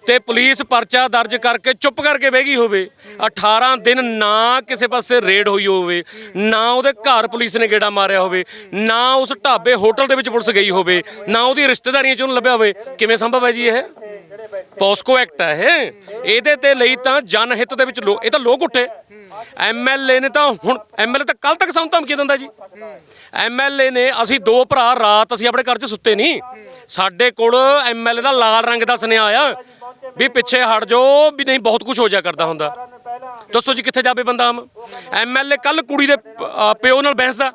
ਤੇ ਪੁਲਿਸ ਪਰਚਾ ਦਰਜ ਕਰਕੇ ਚੁੱਪ ਕਰਕੇ ਬਹਿ ਗਈ ਹੋਵੇ। 18 ਦਿਨ ਨਾ ਕਿਸੇ ਪਾਸੇ ਰੇਡ ਹੋਈ ਹੋਵੇ, ਨਾ ਉਹਦੇ ਘਰ ਪੁਲਿਸ ਨੇ ਗੇੜਾ ਮਾਰਿਆ ਹੋਵੇ, ਨਾ ਉਸ ਢਾਬੇ ਹੋਟਲ ਦੇ ਵਿੱਚ ਪੁਲਿਸ ਗਈ ਹੋਵੇ, ਨਾ ਉਹਦੀ ਰਿਸ਼ਤੇਦਾਰੀਆਂ ਚ ਉਹਨੂੰ ਲੱਭਿਆ ਹੋਵੇ। ਕਿਵੇਂ ਸੰਭਵ ਹੈ ਜੀ ਇਹ? ਪੋਸਕੋ ਐਕਟ ਹੈ ਇਹ। ਇਹਦੇ ਤੇ ਲਈ ਤਾਂ ਜਨ ਹਿੱਤ ਦੇ ਵਿੱਚ ਲੋਕ ਇਹ ਤਾਂ ਲੋਕ ਉੱਠੇ। ਐਮਐਲਏ ਨੇ ਤਾਂ ਹੁਣ ਐਮਐਲਏ ਤਾਂ ਕੱਲ ਤੱਕ ਸਾਨੂੰ ਧਮਕੀ ਦਿੰਦਾ ਜੀ। ਐਮਐਲਏ ਨੇ ਅਸੀਂ ਦੋ ਭਰਾ ਰਾਤ ਅਸੀਂ ਆਪਣੇ ਘਰ 'ਚ ਸੁੱਤੇ ਨਹੀਂ ਸਾਡੇ ਕੋਲ ਐਮਐਲਏ ਦਾ ਲਾਲ ਰੰਗ ਦਾ ਸੁਨੇਹਾ ਆਇਆ। ਵੀ ਪਿੱਛੇ ਹਟ ਜਾਓ ਵੀ ਨਹੀਂ ਬਹੁਤ ਕੁਝ ਹੋ ਜਾ ਕਰਦਾ ਹੁੰਦਾ। ਦੱਸੋ ਜੀ ਕਿੱਥੇ ਜਾਵੇ ਬੰਦਾ ਆਮ? ਐਮਐਲਏ ਕੱਲ ਕੁੜੀ ਦੇ ਪਿਓ ਨਾਲ ਬਹਿਸਦਾ।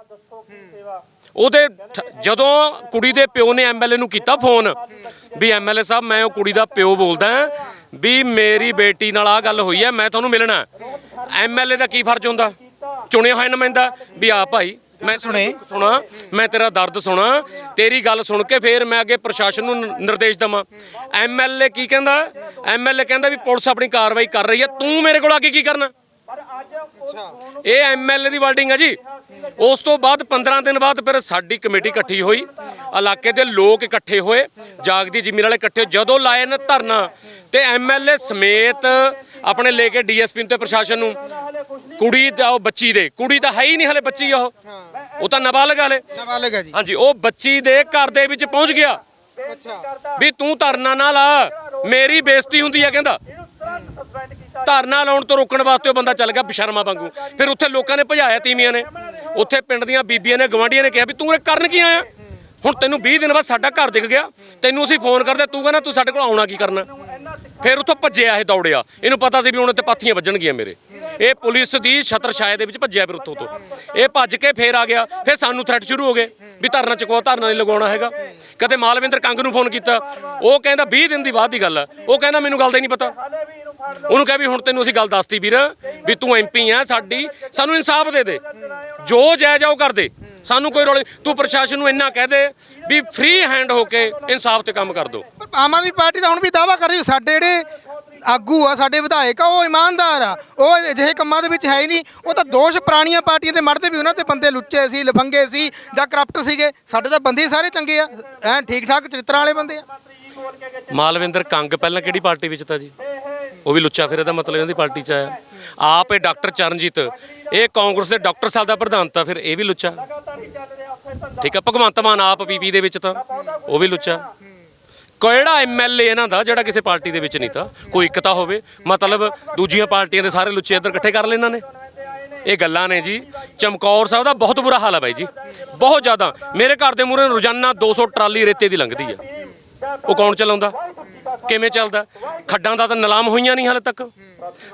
ਉਹਦੇ ਜਦੋਂ ਕੁੜੀ ਦੇ ਪਿਓ ਨੇ ਐਮਐਲਏ ਨੂੰ ਕੀਤਾ ਫੋਨ, ਵੀ ਐਮਐਲਏ ਸਾਹਿਬ, ਮੈਂ ਉਹ ਕੁੜੀ ਦਾ ਪਿਓ ਬੋਲਦਾ ਵੀ ਮੇਰੀ ਬੇਟੀ ਨਾਲ ਆ ਗੱਲ ਹੋਈ ਹੈ, ਮੈਂ ਤੁਹਾਨੂੰ ਮਿਲਣਾ ਐਮਐਲਏ ਦਾ ਕੀ ਫਰਜ਼ ਹੁੰਦਾ? ਚੁਣਿਆ ਹੋਇਆ ਨੁਮਾਇੰਦਾ, ਵੀ ਆ ਭਾਈ ਮੈਂ ਸੁਣੇ। ਸੁਣਾ ਮੈਂ ਤੇਰਾ ਦਰਦ ਸੁਣਾ ਤੇਰੀ ਗੱਲ ਸੁਣ ਕੇ ਫੇਰ ਮੈਂ ਅੱਗੇ ਪ੍ਰਸ਼ਾਸਨ ਨੂੰ ਨ- ਨਿਰਦੇਸ਼ ਦਵਾਂ। ਐਮਐਲਏ ਕੀ ਕਹਿੰਦਾ? ਐਮਐਲਏ ਕਹਿੰਦਾ ਵੀ ਪੁਲਿਸ ਆਪਣੀ ਕਾਰਵਾਈ ਕਰ ਰਹੀ ਹੈ ਤੂੰ ਮੇਰੇ ਕੋਲ ਆ ਕੇ ਕੀ ਕਰਨਾ? ਇਹ ਐਮਐਲਏ ਦੀ ਵਰਡਿੰਗ ਹੈ ਜੀ। ਉਸ ਤੋਂ ਬਾਅਦ 15 ਦਿਨ ਬਾਅਦ ਫਿਰ ਸਾਡੀ ਕਮੇਟੀ ਇਕੱਠੀ ਹੋਈ। ਇਲਾਕੇ ਦੇ ਲੋਕ ਇਕੱਠੇ ਹੋਏ ਜਾਗਦੀ ਜ਼ਮੀਰ ਵਾਲੇ ਇਕੱਠੇ ਜਦੋਂ ਲਾਏ ਨੇ ਧਰਨਾ ਤੇ ਐਮਐਲਏ ਸਮੇਤ ਆਪਣੇ ਲੈ ਕੇ ਡੀਐਸਪੀ ਤੇ ਪ੍ਰਸ਼ਾਸਨ ਨੂੰ ਕੁੜੀ ਦਾ ਉਹ ਬੱਚੀ ਦੇ ਕੁੜੀ ਤਾਂ ਹੈ ਹੀ ਨਹੀਂ ਹਲੇ ਬੱਚੀ ਉਹ। ਉਹ ਤਾਂ ਨਾਬਾਲਗ ਹਲੇ। ਨਾਬਾਲਗ ਹੈ ਜੀ। ਹਾਂਜੀ ਉਹ ਬੱਚੀ ਦੇ ਘਰ ਦੇ ਵਿੱਚ ਪਹੁੰਚ ਗਿਆ। ਅੱਛਾ। ਵੀ ਤੂੰ ਧਰਨਾ ਨਾ ਲਾ ਮੇਰੀ ਬੇਇੱਜ਼ਤੀ ਹੁੰਦੀ ਆ ਕਹਿੰਦਾ। ਧਰਨਾ ਲਾਉਣ ਤੋਂ ਰੋਕਣ ਵਾਸਤੇ ਉਹ ਬੰਦਾ ਚੱਲ ਗਿਆ ਬਸ਼ਰਮਾ ਵਾਂਗੂ। ਫਿਰ ਉੱਥੇ ਲੋਕਾਂ ਨੇ ਭਜਾਇਆ ਤੀਵੀਆਂ ਨੇ। ਉੱਥੇ ਪਿੰਡ ਦੀਆਂ ਬੀਬੀਆਂ ਨੇ ਗਵਾਂਢੀਆਂ ਨੇ ਕਿਹਾ ਵੀ ਤੂੰ ਇਹ ਕਰਨ ਕੀ ਆਇਆ? ਹੁਣ ਤੈਨੂੰ 20 ਦਿਨ ਬਾਅਦ ਸਾਡਾ ਘਰ ਦਿਖ ਗਿਆ। ਤੈਨੂੰ ਅਸੀਂ ਫੋਨ ਕਰਦੇ ਤੂੰ ਕਹਿੰਦਾ ਤੂੰ ਸਾਡੇ ਕੋਲ ਆਉਣਾ ਕੀ ਕਰਨਾ? ਫਿਰ ਉੱਥੋਂ ਭੱਜਿਆ ਇਹ ਦੌੜਿਆ। ਇਹਨੂੰ ਪਤਾ ਸੀ ਵੀ ਹੁਣ ਇੱਥੇ ਪਾਥੀਆਂ ਵੱਜਣਗੀਆਂ ਮੇਰੇ। ਇਹ ਪੁਲਿਸ ਦੀ ਛਤਰ ਛਾਇਆ ਦੇ ਵਿੱਚ ਭੱਜਿਆ ਫਿਰ ਉੱਥੋਂ ਤੋਂ। ਇਹ ਭੱਜ ਕੇ ਫੇਰ ਆ ਗਿਆ। ਫਿਰ ਸਾਨੂੰ ਥ੍ਰੈਟ ਸ਼ੁਰੂ ਹੋ ਗਏ ਵੀ ਧਰਨਾ ਚੁਕਵਾ ਧਰਨਾ ਨਹੀਂ ਲਗਾਉਣਾ ਹੈਗਾ। ਕਦੇ ਮਾਲਵਿੰਦਰ ਕੰਗ ਨੂੰ ਫੋਨ ਕੀਤਾ। ਉਹ ਕਹਿੰਦਾ 20 ਦਿਨ ਦੀ ਬਾਅਦ ਦੀ ਗੱਲ ਹੈ ਉਹ ਕਹਿੰਦਾ ਮੈਨੂੰ ਗੱਲ ਦਾ ਹੀ ਨਹੀਂ ਪਤਾ। ਉਹਨੂੰ ਕਹਿ ਵੀ ਹੁਣ ਤੈਨੂੰ ਅਸੀਂ ਗੱਲ ਦੱਸਤੀ ਵੀਰ, ਵੀ ਤੂੰ ਐਮਪੀ ਆ, ਸਾਡੀ, ਸਾਨੂੰ ਇਨਸਾਫ ਦੇ ਦੇ। ਜੋ ਜਾਇਜ਼ ਆ ਉਹ ਕਰ ਦੇ। ਸਾਨੂੰ ਕੋਈ ਰੌਲੇ ਤੂੰ ਪ੍ਰਸ਼ਾਸਨ ਨੂੰ ਇੰਨਾ ਕਹਿ ਦੇ ਵੀ ਫ੍ਰੀ ਹੈਂਡ ਹੋ ਕੇ ਇਨਸਾਫ ਤੇ ਕੰਮ ਕਰ ਦੋ। ਆਮ ਆਦਮੀ ਪਾਰਟੀ ਦਾ ਹੁਣ ਵੀ ਦਾਵਾ ਕਰ ਵੀ ਸਾਡੇ ਜਿਹੜੇ ਆਗੂ ਆ, ਸਾਡੇ ਵਿਧਾਇਕ ਆ, ਉਹ ਇਮਾਨਦਾਰ ਆ। ਉਹ ਅਜਿਹੇ ਕੰਮਾਂ ਦੇ ਵਿੱਚ ਹੈ ਹੀ ਨਹੀਂ। ਉਹ ਤਾਂ ਦੋਸ਼ ਪੁਰਾਣੀਆਂ ਪਾਰਟੀਆਂ ਦੇ ਮੜਦੇ ਵੀ ਉਹਨਾਂ ਤੇ ਬੰਦੇ ਲੁੱਚੇ ਸੀ, ਲਫੰਗੇ ਸੀ ਜਾਂ ਕਰਪਟ ਸੀਗੇ। ਸਾਡੇ ਤਾਂ ਬੰਦੇ ਸਾਰੇ ਚੰਗੇ ਆ। ਐ ਠੀਕ ਠਾਕ ਚਰਿੱਤਰਾਂ ਵਾਲੇ ਬੰਦੇ ਆ। ਮਾਲਵਿੰਦਰ ਕੰਗ ਪਹਿਲਾਂ ਕਿਹੜੀ ਪਾਰਟੀ ਵਿੱਚ ਤਾਂ ਜੀ? ਉਹ ਵੀ ਲੁੱਚਾ ਫਿਰ ਇਹਦਾ ਮਤਲਬ ਇਹਨਾਂ ਦੀ ਪਾਰਟੀ 'ਚ ਆਇਆ। ਆਪ ਇਹ ਡਾਕਟਰ ਚਰਨਜੀਤ, ਇਹ ਕਾਂਗਰਸ ਦੇ ਡਾਕਟਰ ਸਾਹਿਬ ਦਾ ਪ੍ਰਧਾਨ ਤਾਂ ਫਿਰ ਇਹ ਵੀ ਲੁੱਚਾ। ਠੀਕ ਆ, ਭਗਵੰਤ ਮਾਨ ਆਪ ਪੀਪੀ ਦੇ ਵਿੱਚ ਤਾਂ, ਉਹ ਵੀ ਲੁੱਚਾ। ਕਿਹੜਾ ਐਮਐਲਏ ਇਹਨਾਂ ਦਾ ਜਿਹੜਾ ਕਿਸੇ ਪਾਰਟੀ ਦੇ ਵਿੱਚ ਨਹੀਂ ਤਾਂ? ਕੋਈ ਇੱਕ ਤਾਂ ਹੋਵੇ, ਮਤਲਬ ਦੂਜੀਆਂ ਪਾਰਟੀਆਂ ਦੇ ਸਾਰੇ ਲੁੱਚੇ ਇੱਧਰ ਇਕੱਠੇ ਕਰ ਲਏ ਇਹਨਾਂ ਨੇ। ਇਹ ਗੱਲਾਂ ਨੇ ਜੀ। ਚਮਕੌਰ ਸਾਹਿਬ ਦਾ ਬਹੁਤ ਬੁਰਾ ਹਾਲ ਹੈ ਬਾਈ ਜੀ। ਬਹੁਤ ਜ਼ਿਆਦਾ। ਮੇਰੇ ਘਰ ਦੇ ਮੂਹਰੇ ਰੋਜ਼ਾਨਾ 200 ਟਰਾਲੀ ਰੇਤੇ ਦੀ ਲੰਘਦੀ ਹੈ ਉਹ ਕੌਣ ਚਲਾਉਂਦਾ? ਕਿਵੇਂ ਚੱਲਦਾ? ਖੱਡਾਂ ਦਾ ਤਾਂ ਨਿਲਾਮ ਹੋਈਆਂ ਨਹੀਂ ਹਾਲੇ ਤੱਕ।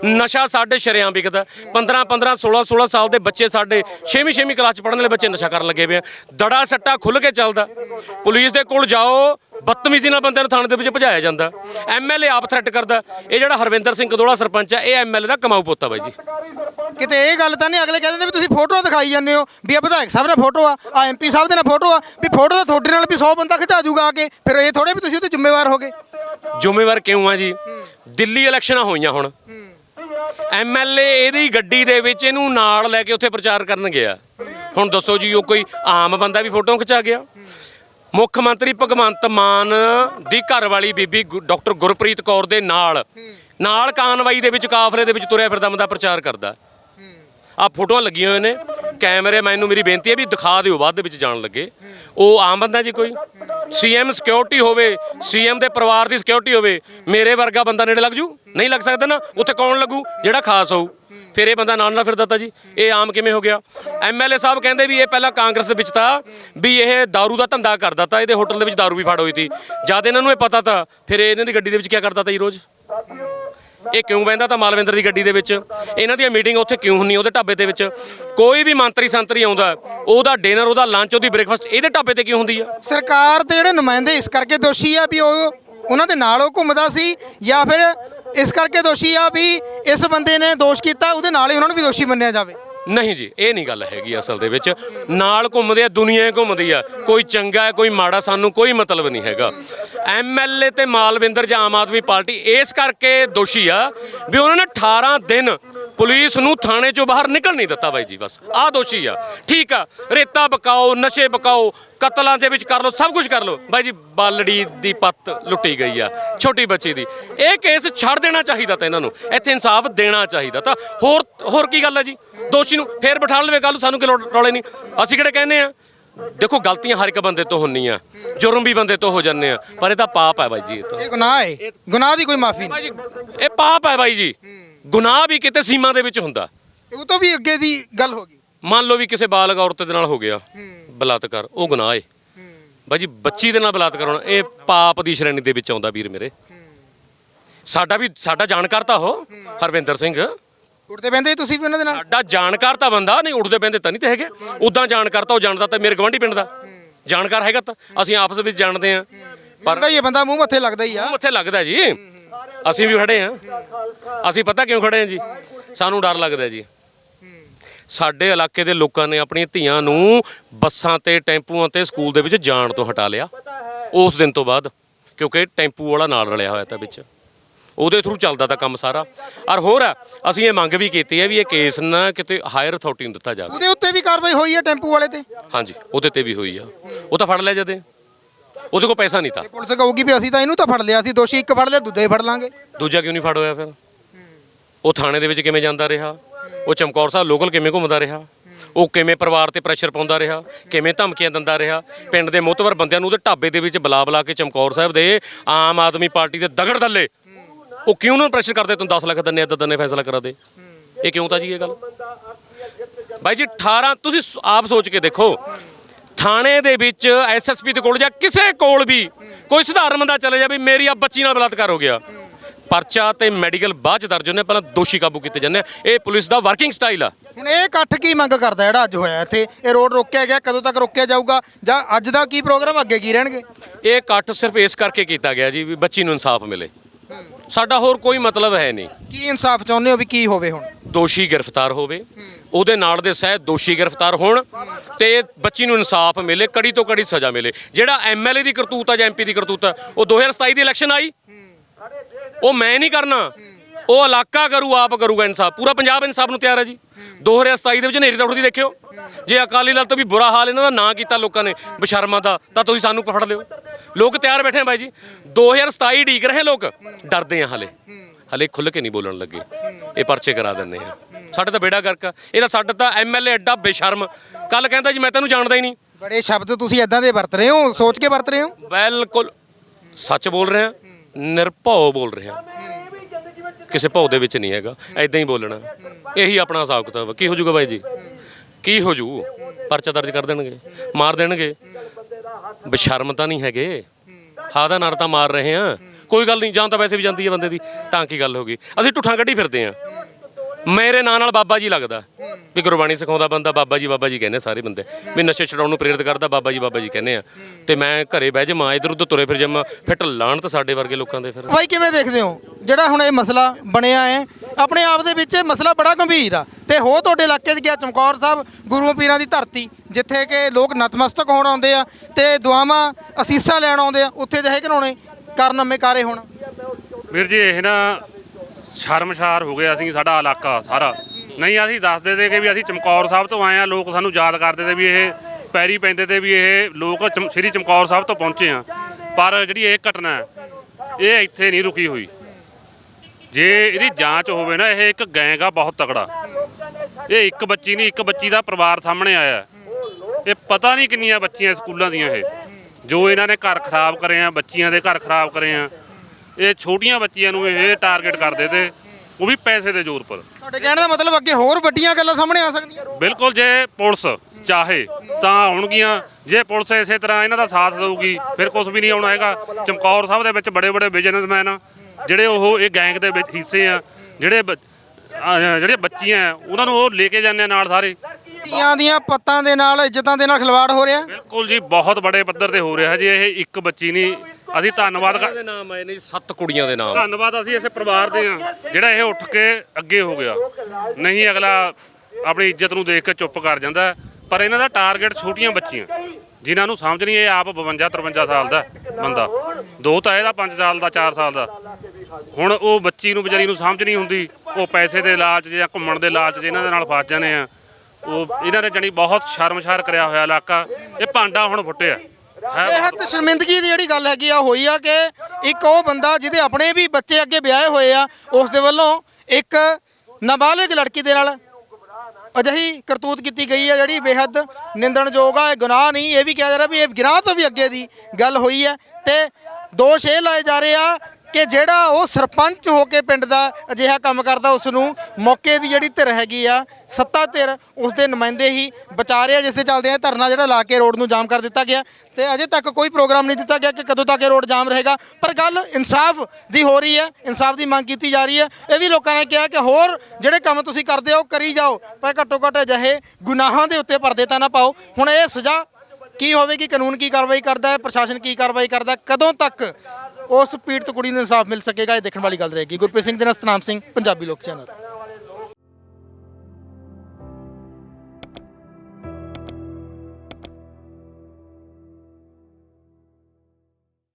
ਨਸ਼ਾ ਸਾਡੇ ਸ਼ਰਿਆਂ ਵਿਕਦਾ। 15 15 16 16 ਸਾਲ ਦੇ ਬੱਚੇ ਸਾਡੇ 6ਵੀਂ 6ਵੀਂ ਕਲਾਸ ਚ ਪੜ੍ਹਨ ਵਾਲੇ ਬੱਚੇ ਨਸ਼ਾ ਕਰਨ ਲੱਗੇ ਪਏ ਆ। ਦੜਾ ਸੱਟਾ ਖੁੱਲ ਕੇ ਚੱਲਦਾ। ਪੁਲਿਸ ਦੇ ਕੋਲ ਜਾਓ। ਬਦਤਮੀਜ਼ੀ ਨਾਲ ਬੰਦੇ ਨੂੰ ਥਾਣੇ ਦੇ ਵਿੱਚ ਭਜਾਇਆ ਜਾਂਦਾ। ਐਮਐਲਏ ਆਪ ਥ੍ਰੈਟ ਕਰਦਾ। ਇਹ ਜਿਹੜਾ ਹਰਵਿੰਦਰ ਸਿੰਘ ਕਦੋਲਾ ਸਰਪੰਚ ਹੈ ਇਹ ਐਮਐਲਏ ਦਾ ਕਮਾਊ ਪੋਤਾ ਬਾਈ ਜੀ। ਕਿਤੇ ਇਹ ਗੱਲ ਤਾਂ ਨਹੀਂ ਅਗਲੇ ਕਹਿੰਦੇ ਵੀ ਤੁਸੀਂ ਫੋਟੋ ਦਿਖਾਈ ਜਾਂਦੇ ਹੋ ਵੀ ਇਹ ਵਿਧਾਇਕ ਸਾਹਿਬ ਨਾਲ ਫੋਟੋ ਆ ਆ ਐਮਪੀ ਸਾਹਿਬ ਦੇ ਨਾਲ ਫੋਟੋ ਆ ਵੀ ਫੋਟੋ ਤਾਂ ਤੁਹਾਡੇ ਨਾਲ ਵੀ 100 ਬੰਦਾ ਖਿਚਾ ਜੂਗਾ ਆ ਕੇ ਫਿਰ ਇਹ ਥੋੜੇ ਵੀ ਤੁਸੀਂ ਉਹਦੇ ਜ਼ਿੰਮੇਵਾਰ ਹੋਗੇ। ਜ਼ਿੰਮੇਵਾਰ ਕਿਉਂ ਆ ਜੀ? ਦਿੱਲੀ ਇਲੈਕਸ਼ਨਾਂ ਹੋਈਆਂ ਹੁਣ। ਐਮਐਲਏ ਇਹਦੀ ਗੱਡੀ ਦੇ ਵਿੱਚ ਇਹਨੂੰ ਨਾਲ ਲੈ ਕੇ ਉੱਥੇ ਪ੍ਰਚਾਰ ਕਰਨ ਗਿਆ। ਹੁਣ ਦੱਸੋ ਜੀ ਉਹ ਕੋਈ ਆਮ ਬੰਦਾ ਵੀ ਫੋਟੋ ਖਿਚਾ ਗਿਆ? ਮੁੱਖ ਮੰਤਰੀ ਭਗਵੰਤ ਮਾਨ ਦੀ ਘਰ ਵਾਲੀ ਬੀਬੀ ਗੁ- ਡਾਕਟਰ ਗੁਰਪ੍ਰੀਤ ਕੌਰ ਦੇ ਨਾਲ। ਨਾਲ ਕਾਨਵਾਈ ਦੇ ਵਿੱਚ ਕਾਫਰੇ ਦੇ ਵਿੱਚ ਤੁਰਿਆ ਫਿਰਦਾ ਬੰਦਾ ਪ੍ਰਚਾਰ ਕਰਦਾ। ਆ ਫੋਟੋਆਂ ਲੱਗੀਆਂ ਹੋਏ ਨੇ। ਕੈਮਰੇ ਮੈਨੂੰ ਮੇਰੀ ਬੇਨਤੀ ਹੈ ਵੀ ਦਿਖਾ ਦਿਓ ਬਾਅਦ ਦੇ ਵਿੱਚ ਜਾਣ ਲੱਗੇ ਉਹ ਆਮ ਬੰਦਾ ਜੀ ਕੋਈ ਸੀਐਮ ਸਿਕਿਉਰਿਟੀ ਹੋਵੇ ਸੀਐਮ ਦੇ ਪਰਿਵਾਰ ਦੀ ਸਿਕਿਉਰਿਟੀ ਹੋਵੇ ਮੇਰੇ ਵਰਗਾ ਬੰਦਾ ਨੇੜੇ ਲੱਗ ਜੂ ਨਹੀਂ ਲੱਗ ਸਕਦਾ ਨਾ ਉੱਥੇ ਕੌਣ ਲੱਗੂ ਜਿਹੜਾ ਖਾਸ ਹੋਊ ਫਿਰ ਇਹ ਬੰਦਾ ਨਾਲ ਨਾਲ ਫਿਰਦਾ ਤਾ ਜੀ ਇਹ ਆਮ ਕਿਵੇਂ ਹੋ ਗਿਆ ਐਮਐਲਏ ਸਾਹਿਬ ਕਹਿੰਦੇ ਵੀ ਇਹ ਪਹਿਲਾਂ ਕਾਂਗਰਸ ਦੇ ਵਿੱਚ ਤਾਂ ਵੀ ਇਹ दारू ਦਾ ਧੰਦਾ ਕਰਦਾ ਤਾ ਇਹਦੇ ਹੋਟਲ ਦੇ ਵਿੱਚ दारू ਵੀ ਫੜ ਹੋਈ ਸੀ ਜਦ ਇਹਨਾਂ ਨੂੰ ਇਹ ਪਤਾ ਤਾ ਫਿਰ ਇਹ ਇਹਨਾਂ ਦੀ ਗੱਡੀ ਦੇ ਵਿੱਚ ਕੀ ਕਰਦਾ ਤਾ ਜੀ ਰੋਜ਼ ਇਹ ਕਿਉਂ ਬਹਿੰਦਾ ਤਾਂ ਮਾਲਵਿੰਦਰ ਦੀ ਗੱਡੀ ਦੇ ਵਿੱਚ? ਇਹਨਾਂ ਦੀਆਂ ਮੀਟਿੰਗ ਉੱਥੇ ਕਿਉਂ ਹੁੰਨੀ ਉਹਦੇ ਢਾਬੇ ਦੇ ਵਿੱਚ? ਕੋਈ ਵੀ ਮੰਤਰੀ ਸੰਤਰੀ ਆਉਂਦਾ, ਉਹਦਾ ਡਿਨਰ ਉਹਦਾ ਲੰਚ ਉਹਦੀ ਬ੍ਰੇਕਫਾਸਟ ਇਹਦੇ ਢਾਬੇ ਤੇ ਕਿਉਂ ਹੁੰਦੀ ਆ? ਸਰਕਾਰ ਦੇ ਜਿਹੜੇ ਨੁਮਾਇੰਦੇ ਇਸ ਕਰਕੇ ਦੋਸ਼ੀ ਆ ਵੀ ਉਹ ਉਹਨਾਂ ਦੇ ਨਾਲ ਉਹ ਘੁੰਮਦਾ ਸੀ ਜਾਂ ਫਿਰ ਇਸ ਕਰਕੇ ਦੋਸ਼ੀ ਆ ਵੀ ਇਸ ਬੰਦੇ ਨੇ ਦੋਸ਼ ਕੀਤਾ, ਉਹਦੇ ਨਾਲ ਹੀ ਉਹਨਾਂ ਨੂੰ ਵੀ ਦੋਸ਼ੀ ਮੰਨਿਆ ਜਾਵੇ। ਨਹੀਂ ਜੀ, ਇਹ ਨਹੀਂ ਗੱਲ ਹੈਗੀ ਅਸਲ ਦੇ ਵਿੱਚ। ਨਾਲ ਘੁੰਮਦੇ ਆ, ਦੁਨੀਆ ਘੁੰਮਦੀ ਆ। ਕੋਈ ਚੰਗਾ ਹੈ, ਕੋਈ ਮਾੜਾ, ਸਾਨੂੰ ਕੋਈ ਮਤਲਬ ਨਹੀਂ ਹੈਗਾ। ਐਮਐਲਏ ਤੇ ਮਾਲਵਿੰਦਰ ਜਾਂ ਆਮ ਆਦਮੀ ਪਾਰਟੀ ਇਸ ਕਰਕੇ ਦੋਸ਼ੀ ਆ ਵੀ ਉਹਨਾਂ ਨੇ 18 ਦਿਨ ਪੁਲਿਸ ਨੂੰ ਥਾਣੇ ਚੋਂ ਬਾਹਰ ਨਿਕਲ ਨਹੀਂ ਦਿੱਤਾ ਬਾਈ ਜੀ ਬਸ। ਆਹ ਦੋਸ਼ੀ ਆ। ਠੀਕ ਆ ਰੇਤਾ ਬਕਾਓ ਨਸ਼ੇ ਬਕਾਓ ਕਤਲਾਂ ਦੇ ਵਿੱਚ ਕਰ ਲਓ ਸਭ ਕੁਝ ਕਰ ਲਓ। ਬਾਈ ਜੀ ਬਾਲੜੀ ਦੀ ਪੱਤ ਲੁੱਟੀ ਗਈ ਆ ਛੋਟੀ ਬੱਚੀ ਦੀ। ਇਹ ਕੇਸ ਛੱਡ ਦੇਣਾ ਚਾਹੀਦਾ ਤਾਂ ਇਹਨਾਂ ਨੂੰ। ਇੱਥੇ ਇਨਸਾਫ ਦੇਣਾ ਚਾਹੀਦਾ ਤਾਂ। ਹੋਰ ਹੋਰ ਕੀ ਗੱਲ ਹੈ ਜੀ? ਦੋਸ਼ੀ ਨੂੰ ਫੇਰ ਬਿਠਾ ਲਵੇ ਕੱਲ ਸਾਨੂੰ ਕਿ ਲੋ- ਰੌਲੇ ਨਹੀਂ। ਅਸੀਂ ਕਿਹੜੇ ਕਹਿੰਦੇ ਆ? ਦੇਖੋ ਗਲਤੀਆਂ ਹਰ ਇੱਕ ਬੰਦੇ ਤੋਂ ਹੁੰਦੀਆਂ। ਜੁਰਮ ਵੀ ਬੰਦੇ ਤੋਂ ਹੋ ਜਾਂਦੇ ਆ। ਪਰ ਇਹ ਤਾਂ ਪਾਪ ਹੈ ਬਾਈ ਜੀ ਇਹ ਤਾਂ। ਇਹ ਗੁਨਾਹ ਹੈ ਗੁਨਾਹ ਦੀ ਕੋਈ ਮਾਫੀ ਨਹੀਂ। ਬਾਈ ਜੀ ਇਹ ਪਾਪ ਹੈ ਬਾਈ ਜੀ। ਗੁਨਾਹ ਵੀ ਕਿਤੇ ਸੀਮਾ ਦੇ ਵਿੱਚ ਹੁੰਦਾ। ਉਹ ਤੋਂ ਵੀ ਅੱਗੇ ਦੀ ਗੱਲ ਹੋ ਗਈ। ਮੰਨ ਲਓ ਵੀ ਕਿਸੇ ਬਾਲਗ ਔਰਤ ਦੇ ਨਾਲ ਹੋ ਗਿਆ ਬਲਾਤਕਾਰ ਉਹ ਗੁਨਾਹ ਏ। ਬਾਈ ਜੀ ਬੱਚੀ ਦੇ ਨਾਲ ਬਲਾਤਕਾਰ ਹੋਣਾ ਇਹ ਪਾਪ ਦੀ ਸ਼੍ਰੇਣੀ ਦੇ ਵਿੱਚ ਆਉਂਦਾ ਵੀਰ ਮੇਰੇ। ਸਾਡਾ ਵੀ ਸਾਡਾ ਜਾਣਕਾਰ ਤਾਂ ਉਹ ਹਰਵਿੰਦਰ ਸਿੰਘ। ਉੱਠਦੇ ਬੈੰਦੇ ਤੁਸੀਂ ਵੀ ਉਹਨਾਂ ਦੇ ਨਾਲ? ਸਾਡਾ ਜਾਣਕਾਰ ਤਾਂ ਬੰਦਾ ਨਹੀਂ ਉੱਡਦੇ ਪੈਂਦੇ ਤਾਂ ਨਹੀਂ ਤੇ ਹੈਗੇ। ਉਦਾਂ ਜਾਣਕਾਰ ਤਾਂ ਉਹ ਜਾਣਦਾ ਤਾਂ ਮੇਰੇ ਗਵਾਂਢੀ ਪਿੰਡ ਦਾ। ਜਾਣਕਾਰ ਹੈਗਾ ਤਾਂ ਅਸੀਂ ਆਪਸ ਵਿੱਚ ਜਾਣਦੇ ਆ ਪਰ ਬੰਦਾ ਹੀ ਹੈ, ਬੰਦਾ ਮੂੰਹ ਮੱਥੇ ਲੱਗਦਾ ਹੀ ਆ। ਮੱਥੇ ਲੱਗਦਾ ਜੀ। ਅਸੀਂ ਵੀ ਖੜੇ ਆ ਅਸੀਂ ਪਤਾ ਕਿਉਂ ਖੜੇ ਆ ਜੀ? ਸਾਨੂੰ ਡਰ ਲੱਗਦਾ ਜੀ। ਸਾਡੇ ਇਲਾਕੇ ਦੇ ਲੋਕਾਂ ਨੇ ਆਪਣੀਆਂ ਧੀਆਂ ਨੂੰ ਬੱਸਾਂ ਤੇ ਟੈਂਪੂਆਂ ਤੇ ਸਕੂਲ ਦੇ ਵਿੱਚ ਜਾਣ ਤੋਂ ਹਟਾ ਲਿਆ। ਉਸ ਦਿਨ ਤੋਂ ਬਾਅਦ ਕਿਉਂਕਿ ਟੈਂਪੂ ਵਾਲਾ ਨਾਲ ਰਲਿਆ ਹੋਇਆ ਤਾਂ ਵਿੱਚ। ਉਹਦੇ ਥਰੂ ਚੱਲਦਾ ਤਾਂ ਕੰਮ ਸਾਰਾ। ਔਰ ਹੋਰ ਆ, ਅਸੀਂ ਇਹ ਮੰਗ ਵੀ ਕੀਤੀ ਹੈ ਵੀ ਇਹ ਕੇਸ ਨਾ ਕਿਤੇ ਹਾਇਰ ਅਥਾਰਟੀ ਨੂੰ ਦਿੱਤਾ ਜਾਵੇ। ਉਹਦੇ ਉੱਤੇ ਵੀ ਕਾਰਵਾਈ ਹੋਈ ਹੈ ਟੈਂਪੂ ਵਾਲੇ ਤੇ? ਹਾਂਜੀ ਉਹਦੇ ਤੇ ਵੀ ਹੋਈ ਆ। ਉਹ ਤਾਂ ਫੜ ਲਿਆ ਜਦੇ ਉਹਦੇ ਕੋਲ ਪੈਸਾ ਨਹੀਂ ਤਾਂ। ਪੁਲਿਸ ਕਹੂਗੀ ਵੀ ਅਸੀਂ ਤਾਂ ਇਹਨੂੰ ਤਾਂ ਫੜ ਲਿਆ ਸੀ ਦੋਸ਼ੀ ਇੱਕ ਫੜ ਲਿਆ ਦੂਜਾ ਹੀ ਫੜ ਲਾਂਗੇ। ਦੂਜਾ ਕਿਉਂ ਨਹੀਂ ਫੜ ਹੋਇਆ ਫਿਰ? ਉਹ ਥਾਣੇ ਦੇ ਵਿੱਚ ਕਿਵੇਂ ਜਾਂਦਾ ਰਿਹਾ? ਉਹ ਚਮਕੌਰ ਸਾਹਿਬ ਲੋਕਲ ਕਿਵੇਂ ਘੁੰਮਦਾ ਰਿਹਾ? ਉਹ ਕਿਵੇਂ ਪਰਿਵਾਰ ਤੇ ਪ੍ਰੈਸ਼ਰ ਪਾਉਂਦਾ ਰਿਹਾ? ਕਿਵੇਂ ਧਮਕੀਆਂ ਦਿੰਦਾ ਰਿਹਾ? ਪਿੰਡ ਦੇ ਮੋਤਵਰ ਬੰਦਿਆਂ ਨੂੰ ਉਹਦੇ ਢਾਬੇ ਦੇ ਵਿੱਚ ਬੁਲਾ ਬੁਲਾ ਕੇ ਚਮਕੌਰ ਸਾਹਿਬ ਦੇ ਆਮ ਆਦਮੀ ਪਾਰਟੀ ਦੇ ਦਗੜ ਦੱਲੇ। ਉਹ ਕਿਉਂ ਉਹਨਾਂ ਨੂੰ ਪ੍ਰੈਸ਼ਰ ਕਰਦੇ? ਤੂੰ 10 ਲੱਖ ਦੰਨੇ ਇਦਾਂ ਦੰਨੇ ਫੈਸਲਾ ਕਰਾ ਦੇ। ਇਹ ਕਿਉਂ ਤਾਂ ਜੀ ਇਹ ਗੱਲ? ਬਾਈ ਜੀ 18 ਤੁਸੀਂ ਆਪ ਸੋਚ ਕੇ ਦੇਖੋ। ਥਾਣੇ ਦੇ ਵਿੱਚ ਐਸਐਸਪੀ ਦੇ ਕੋਲ ਜਾਂ ਕਿਸੇ ਕੋਲ ਵੀ ਕੋਈ ਸਧਾਰਨ ਬੰਦਾ ਚਲੇ ਜਾ ਵੀ ਮੇਰੀ ਆ ਬੱਚੀ ਨਾਲ ਬਲਾਤਕਾਰ ਹੋ ਗਿਆ। ਪਰਚਾ ਤੇ ਮੈਡੀਕਲ ਬਾਅਦ ਚ ਦਰਜ ਹੁੰਦੇ ਪਹਿਲਾਂ ਦੋਸ਼ੀ ਕਾਬੂ ਕੀਤੇ ਜਾਂਦੇ ਆ। ਇਹ ਪੁਲਿਸ ਦਾ ਵਰਕਿੰਗ ਸਟਾਈਲ ਆ। ਹੁਣ ਇਹ ਇਕੱਠ ਕੀ ਮੰਗ ਕਰਦਾ ਜਿਹੜਾ ਅੱਜ ਹੋਇਆ ਇੱਥੇ? ਇਹ ਰੋਡ ਰੋਕਿਆ ਗਿਆ ਕਦੋਂ ਤੱਕ ਰੋਕਿਆ ਜਾਊਗਾ? ਜਾਂ ਅੱਜ ਦਾ ਕੀ ਪ੍ਰੋਗਰਾਮ ਅੱਗੇ ਕੀ ਰਹਿਣਗੇ? ਇਹ ਇਕੱਠ ਸਿਰਫ ਇਸ ਕਰਕੇ ਕੀਤਾ ਗਿਆ ਜੀ ਵੀ ਬੱਚੀ ਨੂੰ ਇਨਸਾਫ ਮਿਲੇ। ਸਾਡਾ ਹੋਰ ਕੋਈ ਮਤਲਬ ਹੈ ਨਹੀਂ। ਕੀ ਇਨਸਾਫ ਚਾਹੁੰਦੇ ਹੋ ਵੀ ਕੀ ਹੋਵੇ ਹੁਣ? ਦੋਸ਼ੀ ਗ੍ਰਿਫਤਾਰ ਹੋਵੇ। ਉਹਦੇ ਨਾਲ ਦੇ ਸਹਿ ਦੋਸ਼ੀ ਗ੍ਰਿਫਤਾਰ ਹੋਣ ਤੇ ਬੱਚੀ ਨੂੰ ਇਨਸਾਫ ਮਿਲੇ, ਕੜੀ ਤੋਂ ਕੜੀ ਸਜ਼ਾ ਮਿਲੇ। ਜਿਹੜਾ ਐਮਐਲਏ ਦੀ ਕਰਤੂਤ ਆ ਜਾਂ ਐਮਪੀ ਦੀ ਕਰਤੂਤ ਆ ਉਹ 2027 ਦੀ ਇਲੈਕਸ਼ਨ ਆਈ। ਉਹ ਮੈਂ ਨਹੀਂ ਕਰਨਾ। ਉਹ ਇਲਾਕਾ ਕਰੂ, ਆਪ ਕਰੂਗਾ ਇਨਸਾਫ। ਪੂਰਾ ਪੰਜਾਬ ਇਨਸਾਫ ਨੂੰ ਤਿਆਰ ਹੈ ਜੀ। 2027 ਦੇ ਵਿੱਚ ਨੇਰੀ ਦੌੜਦੀ ਦੇਖਿਓ। ਜੇ ਅਕਾਲੀ ਦਲ ਤੋਂ ਵੀ ਬੁਰਾ ਹਾਲ ਇਹਨਾਂ ਦਾ ਨਾਂ ਕੀਤਾ ਲੋਕਾਂ ਨੇ ਬਸ਼ਰਮਾਂ ਦਾ, ਤਾਂ ਤੁਸੀਂ ਸਾਨੂੰ ਫੜ ਲਿਓ। ਲੋਕ ਤਿਆਰ ਬੈਠੇ ਆ ਬਾਈ ਜੀ। 2027 ਢੀਕ ਰਹੇ ਲੋਕ। ਡਰਦੇ ਆ ਹਲੇ। ਹਲੇ ਖੁੱਲ ਕੇ ਨਹੀਂ ਬੋਲਣ ਲੱਗੇ। ਇਹ ਪਰਚੇ ਕਰਾ ਦਿੰਦੇ ਆ। ਸਾਡੇ ਤਾਂ ਬੇੜਾ ਗਰਕ ਆ। ਇਹਦਾ ਸਾਡਾ ਤਾਂ ਐਮਐਲਏ ਐਡਾ ਬੇਸ਼ਰਮ। ਕੱਲ ਕਹਿੰਦਾ ਜੀ ਮੈਂ ਤੈਨੂੰ ਜਾਣਦਾ ਹੀ ਨਹੀਂ। ਬੜੇ ਸ਼ਬਦ ਤੁਸੀਂ ਇਦਾਂ ਦੇ ਵਰਤ ਰਹੇ ਹੋ? ਸੋਚ ਕੇ ਵਰਤ ਰਹੇ ਹੋ? ਬਿਲਕੁਲ। ਸੱਚ ਬੋਲ ਰਿਹਾ ਨਿਰਭਉ ਬੋਲ ਰਿਹਾ। ਕਿਸੇ ਭਉ ਦੇ ਵਿੱਚ ਨਹੀਂ ਹੈਗਾ। ਐਦਾਂ ਹੀ ਬੋਲਣਾ। ਇਹੀ ਆਪਣਾ ਹਿਸਾਬ ਕਿਤਾਬ। ਕੀ ਹੋ ਜਾਊਗਾ ਬਾਈ ਜੀ? ਕੀ ਹੋ ਜੂ ਪਰਚਾ ਦਰਜ ਕਰ ਦੇਣਗੇ। ਮਾਰ ਦੇਣਗੇ। ਬਸ਼ਰਮ ਤਾਂ ਨਹੀਂ ਹੈਗੇ। ਹਾਂ ਦਾ ਨਰ ਤਾਂ ਮਾਰ ਰਹੇ ਆ। ਕੋਈ ਗੱਲ ਨਹੀਂ ਜਾਂ ਤਾਂ ਵੈਸੇ ਵੀ ਜਾਂਦੀ ਹੈ ਬੰਦੇ ਦੀ, ਤਾਂ ਕੀ ਗੱਲ ਹੋ ਗਈ? ਅਸੀਂ ਢੁੱਠਾਂ ਕੱਢੀ ਫਿਰਦੇ ਆ ਮੇਰੇ ਨਾਂ ਨਾਲ ਬਾਬਾ ਜੀ ਲੱਗਦਾ। ਵੀ ਗੁਰਬਾਣੀ ਸਿਖਾਉਂਦਾ ਬੰਦਾ, ਬਾਬਾ ਜੀ ਬਾਬਾ ਜੀ ਕਹਿੰਦੇ ਸਾਰੇ ਬੰਦੇ। ਵੀ ਨਸ਼ੇ ਛਡਾਉਣ ਨੂੰ ਪ੍ਰੇਰਿਤ ਕਰਦਾ, ਬਾਬਾ ਜੀ ਬਾਬਾ ਜੀ ਕਹਿੰਦੇ ਆ। ਤੇ ਮੈਂ ਘਰੇ ਬਹਿ ਜਾਵਾਂ, ਇਧਰ ਉਧਰ ਤੁਰੇ ਫਿਰ ਜਾਵਾਂ ਫਿੱਟ ਲਾਣ ਤਾਂ ਸਾਡੇ ਵਰਗੇ ਲੋਕਾਂ ਦੇ ਫਿਰ। ਭਾਈ, ਕਿਵੇਂ ਦੇਖਦੇ ਹੋ? ਜਿਹੜਾ ਹੁਣ ਇਹ ਮਸਲਾ ਬਣਿਆ ਹੈ, ਆਪਣੇ ਆਪ ਦੇ ਵਿੱਚ ਇਹ ਮਸਲਾ ਬੜਾ ਗੰਭੀਰ ਆ। ਤੇ ਹੋ ਤੁਹਾਡੇ ਇਲਾਕੇ 'ਚ ਗਿਆ ਚਮਕੌਰ ਸਾਹਿਬ, ਗੁਰੂਆਂ ਪੀਰਾਂ ਦੀ ਧਰਤੀ, ਜਿੱਥੇ ਕਿ ਲੋਕ ਨਤਮਸਤਕ ਹੋਣ ਆਉਂਦੇ ਆ ਤੇ ਦੁਆਵਾਂ ਅਸੀਸਾਂ ਲੈਣ ਆਉਂਦੇ ਆ, ਉੱਥੇ ਜਿਹੇ ਘਨਾਉਣੇ ਕਾਰਨਾਮੇ ਕਾਰੇ ਹੋਣ? ਵੀਰ ਜੀ ਇਹ ਨਾ ਸ਼ਰਮਸ਼ਾਰ ਹੋ ਗਿਆ ਅਸੀਂ ਸਾਡਾ ਇਲਾਕਾ ਸਾਰਾ। ਨਹੀਂ ਅਸੀਂ ਦੱਸਦੇ ਤੇ ਕਿ ਵੀ ਅਸੀਂ ਚਮਕੌਰ ਸਾਹਿਬ ਤੋਂ ਆਏ ਆ ਲੋਕ ਸਾਨੂੰ ਯਾਦ ਕਰਦੇ ਤੇ ਵੀ ਇਹ ਪੈਰੀ ਪੈਂਦੇ ਤੇ ਵੀ ਇਹ ਲੋਕ ਚਮ- ਸ੍ਰੀ ਚਮਕੌਰ ਸਾਹਿਬ ਤੋਂ ਪਹੁੰਚੇ ਆ ਪਰ ਜਿਹੜੀ ਇਹ ਘਟਨਾ ਹੈ, ਇਹ ਇੱਥੇ ਨਹੀਂ ਰੁਕੀ ਹੋਈ। ਜੇ ਇਹਦੀ ਜਾਂਚ ਹੋਵੇ ਨਾ ਇਹ ਇੱਕ ਗੈਂਗ ਆ ਬਹੁਤ ਤਕੜਾ। ਇਹ ਇੱਕ ਬੱਚੀ ਨਹੀਂ ਇੱਕ ਬੱਚੀ ਦਾ ਪਰਿਵਾਰ ਸਾਹਮਣੇ ਆਇਆ ਇਹ ਪਤਾ ਨਹੀਂ ਕਿੰਨੀਆਂ ਬੱਚੀਆਂ ਸਕੂਲਾਂ ਦੀਆਂ ਇਹ। ਜੋ ਇਹਨਾਂ ਨੇ ਘਰ ਖਰਾਬ ਕਰੇ ਆ ਬੱਚੀਆਂ ਦੇ ਘਰ ਖਰਾਬ ਕਰੇ ਆ ਇਹ ਛੋਟੀਆਂ ਬੱਚੀਆਂ ਨੂੰ ਇਹ ਟਾਰਗੇਟ ਕਰਦੇ ਤੇ ਉਹ ਵੀ ਪੈਸੇ ਦੇ ਜ਼ੋਰ ਪਰ। ਤੁਹਾਡੇ ਕਹਿਣ ਦਾ ਮਤਲਬ ਅੱਗੇ ਹੋਰ ਵੱਡੀਆਂ ਗੱਲਾਂ ਸਾਹਮਣੇ ਆ ਸਕਦੀਆਂ। ਬਿਲਕੁਲ ਜੇ ਪੁਲਿਸ ਚਾਹੇ ਤਾਂ ਆਉਣਗੀਆਂ ਜੇ ਪੁਲਿਸ ਇਸੇ ਤਰ੍ਹਾਂ ਇਹਨਾਂ ਦਾ ਸਾਥ ਦੇਊਗੀ ਫਿਰ ਕੁਝ ਵੀ ਨਹੀਂ ਆਉਣਾ ਹੈਗਾ। ਚਮਕੌਰ ਸਾਹਿਬ ਦੇ ਵਿੱਚ ਬੜੇ ਬੜੇ ਬਿਜ਼ਨਸਮੈਨ ਆ ਜਿਹੜੇ ਉਹ ਇਹ ਗੈਂਗ ਦੇ ਵਿੱਚ ਹਿੱਸੇ ਆ ਜਿਹੜੇ ਜਿਹੜੀਆਂ ਬੱਚੀਆਂ ਆ, ਉਹਨਾਂ ਨੂੰ ਉਹ ਲੈ ਕੇ ਜਾਂਦੇ ਨਾਲ ਸਾਰੇ। ਧੀਆਂ ਦੀਆਂ ਪੱਤਾਂ ਦੇ ਨਾਲ ਇੱਜ਼ਤਾਂ ਦੇ ਨਾਲ ਖਿਲਵਾੜ ਹੋ ਰਿਹਾ? ਬਿਲਕੁਲ ਜੀ ਬਹੁਤ ਬੜੇ ਪੱਧਰ ਤੇ ਹੋ ਰਿਹਾ ਜੀ ਇਹ ਇੱਕ ਬੱਚੀ ਨਹੀਂ ਅਸੀਂ ਧੰਨਵਾਦ ਕਰ ਦੇ ਨਾਮ ਆਏ ਨੇ ਜੀ ਸੱਤ ਕੁੜੀਆਂ ਦੇ ਨਾਮ। ਧੰਨਵਾਦ ਅਸੀਂ ਇਸੇ ਪਰਿਵਾਰ ਦੇ ਆ ਜਿਹੜਾ ਇਹ ਉੱਠ ਕੇ ਅੱਗੇ ਹੋ ਗਿਆ। ਨਹੀਂ ਅਗਲਾ ਆਪਣੀ ਇੱਜ਼ਤ ਨੂੰ ਦੇਖ ਕੇ ਚੁੱਪ ਕਰ ਜਾਂਦਾ ਹੈ। ਪਰ ਇਹਨਾਂ ਦਾ ਟਾਰਗੇਟ ਛੋਟੀਆਂ ਬੱਚੀਆਂ ਜਿਨ੍ਹਾਂ ਨੂੰ ਸਮਝ ਨਹੀਂ ਇਹ ਆਪ 52 53 ਸਾਲ ਦਾ ਬੰਦਾ। ਦੋ ਤਾਂ ਇਹਦਾ 5 ਸਾਲ ਦਾ 4 ਸਾਲ ਦਾ। ਹੁਣ ਉਹ ਬੱਚੀ ਨੂੰ ਵਿਚਾਰੀ ਨੂੰ ਸਮਝ ਨਹੀਂ ਹੁੰਦੀ ਉਹ ਪੈਸੇ ਦੇ ਲਾਲਚ 'ਚ ਜਾਂ ਘੁੰਮਣ ਦੇ ਲਾਲਚ 'ਚ ਇਹਨਾਂ ਦੇ ਨਾਲ ਫਸ ਜਾਂਦੇ ਆ। ਉਹ ਇਹਨਾਂ ਨੇ ਜਣੀ ਬਹੁਤ ਸ਼ਰਮਸ਼ਾਰ ਕਰਿਆ ਹੋਇਆ ਇਲਾਕਾ। ਇਹ ਭਾਂਡਾ ਹੁਣ ਫੁੱਟਿਆ। ਹੈ ਬੇਹੱਦ ਸ਼ਰਮਿੰਦਗੀ ਦੀ ਜਿਹੜੀ ਗੱਲ ਹੈਗੀ ਆ, ਹੋਈ ਆ ਕਿ ਇੱਕ ਉਹ ਬੰਦਾ ਜਿਹਦੇ ਆਪਣੇ ਵੀ ਬੱਚੇ ਅੱਗੇ ਵਿਆਹੇ ਹੋਏ ਆ, ਉਸ ਦੇ ਵੱਲੋਂ ਇੱਕ ਨਾਬਾਲਿਗ ਲੜਕੀ ਦੇ ਨਾਲ ਅਜਿਹੀ ਕਰਤੂਤ ਕੀਤੀ ਗਈ ਹੈ ਜਿਹੜੀ ਬੇਹੱਦ ਨਿੰਦਣਯੋਗ ਆ, ਇਹ ਗੁਨਾਹ ਨਹੀਂ, ਇਹ ਵੀ ਕਿਹਾ ਜਾ ਰਿਹਾ ਵੀ ਇਹ ਗੁਨਾਹ ਤੋਂ ਵੀ ਅੱਗੇ ਦੀ ਗੱਲ ਹੋਈ ਹੈ ਤੇ ਦੋਸ਼ ਇਹ ਲਾਏ ਜਾ ਰਹੇ ਆ ਕਿ ਜਿਹੜਾ ਉਹ ਸਰਪੰਚ ਹੋ ਕੇ ਪਿੰਡ ਦਾ ਅਜਿਹਾ ਕੰਮ ਕਰਦਾ ਉਸ ਨੂੰ ਮੌਕੇ ਦੀ ਜਿਹੜੀ ਧਿਰ ਹੈਗੀ ਆ ਸੱਤਾ ਧਿਰ ਉਸ ਦੇ ਨੁਮਾਇੰਦੇ ਹੀ ਬਚਾ ਰਹੇ ਜਿਸ ਦੇ ਚੱਲਦੇ ਆ ਧਰਨਾ ਜਿਹੜਾ ਲਾ ਕੇ ਰੋਡ ਨੂੰ ਜਾਮ ਕਰ ਦਿੱਤਾ ਗਿਆ। ਤੇ ਅਜੇ ਤੱਕ ਕੋਈ ਪ੍ਰੋਗਰਾਮ ਨਹੀਂ ਦਿੱਤਾ ਗਿਆ ਕਿ ਕਦੋਂ ਤੱਕ ਇਹ ਰੋਡ ਜਾਮ ਰਹੇਗਾ। ਪਰ ਗੱਲ ਇਨਸਾਫ ਦੀ ਹੋ ਰਹੀ ਹੈ ਇਨਸਾਫ ਦੀ ਮੰਗ ਕੀਤੀ ਜਾ ਰਹੀ ਹੈ। ਇਹ ਵੀ ਲੋਕਾਂ ਨੇ ਕਿਹਾ ਕਿ ਹੋਰ ਜਿਹੜੇ ਕੰਮ ਤੁਸੀਂ ਕਰਦੇ ਹੋ ਕਰੀ ਜਾਓ। ਪਰ ਘੱਟੋ ਘੱਟ ਅਜਿਹੇ ਗੁਨਾਹਾਂ ਦੇ ਉੱਤੇ ਪਰਦੇ ਤਾਂ ਨਾ ਪਾਓ। ਹੁਣ ਇਹ ਸਜ਼ਾ ਕੀ ਹੋਵੇਗੀ ਕਾਨੂੰਨ ਕੀ ਕਾਰਵਾਈ ਕਰਦਾ ਹੈ ਪ੍ਰਸ਼ਾਸਨ ਕੀ ਕਾਰਵਾਈ ਕਰਦਾ ਹੈ, ਕਦੋਂ ਤੱਕ ਉਸ ਪੀੜਤ ਕੁੜੀ ਨੂੰ ਇਨਸਾਫ ਮਿਲ ਸਕੇਗਾ, ਇਹ ਦੇਖਣ ਵਾਲੀ ਗੱਲ ਰਹੇਗੀ। ਗੁਰਪ੍ਰੀਤ ਸਿੰਘ ਦੇ ਨਾਲ ਸਤਨਾਮ ਸਿੰਘ, ਪੰਜਾਬੀ ਲੋਕ ਚੈਨਲ।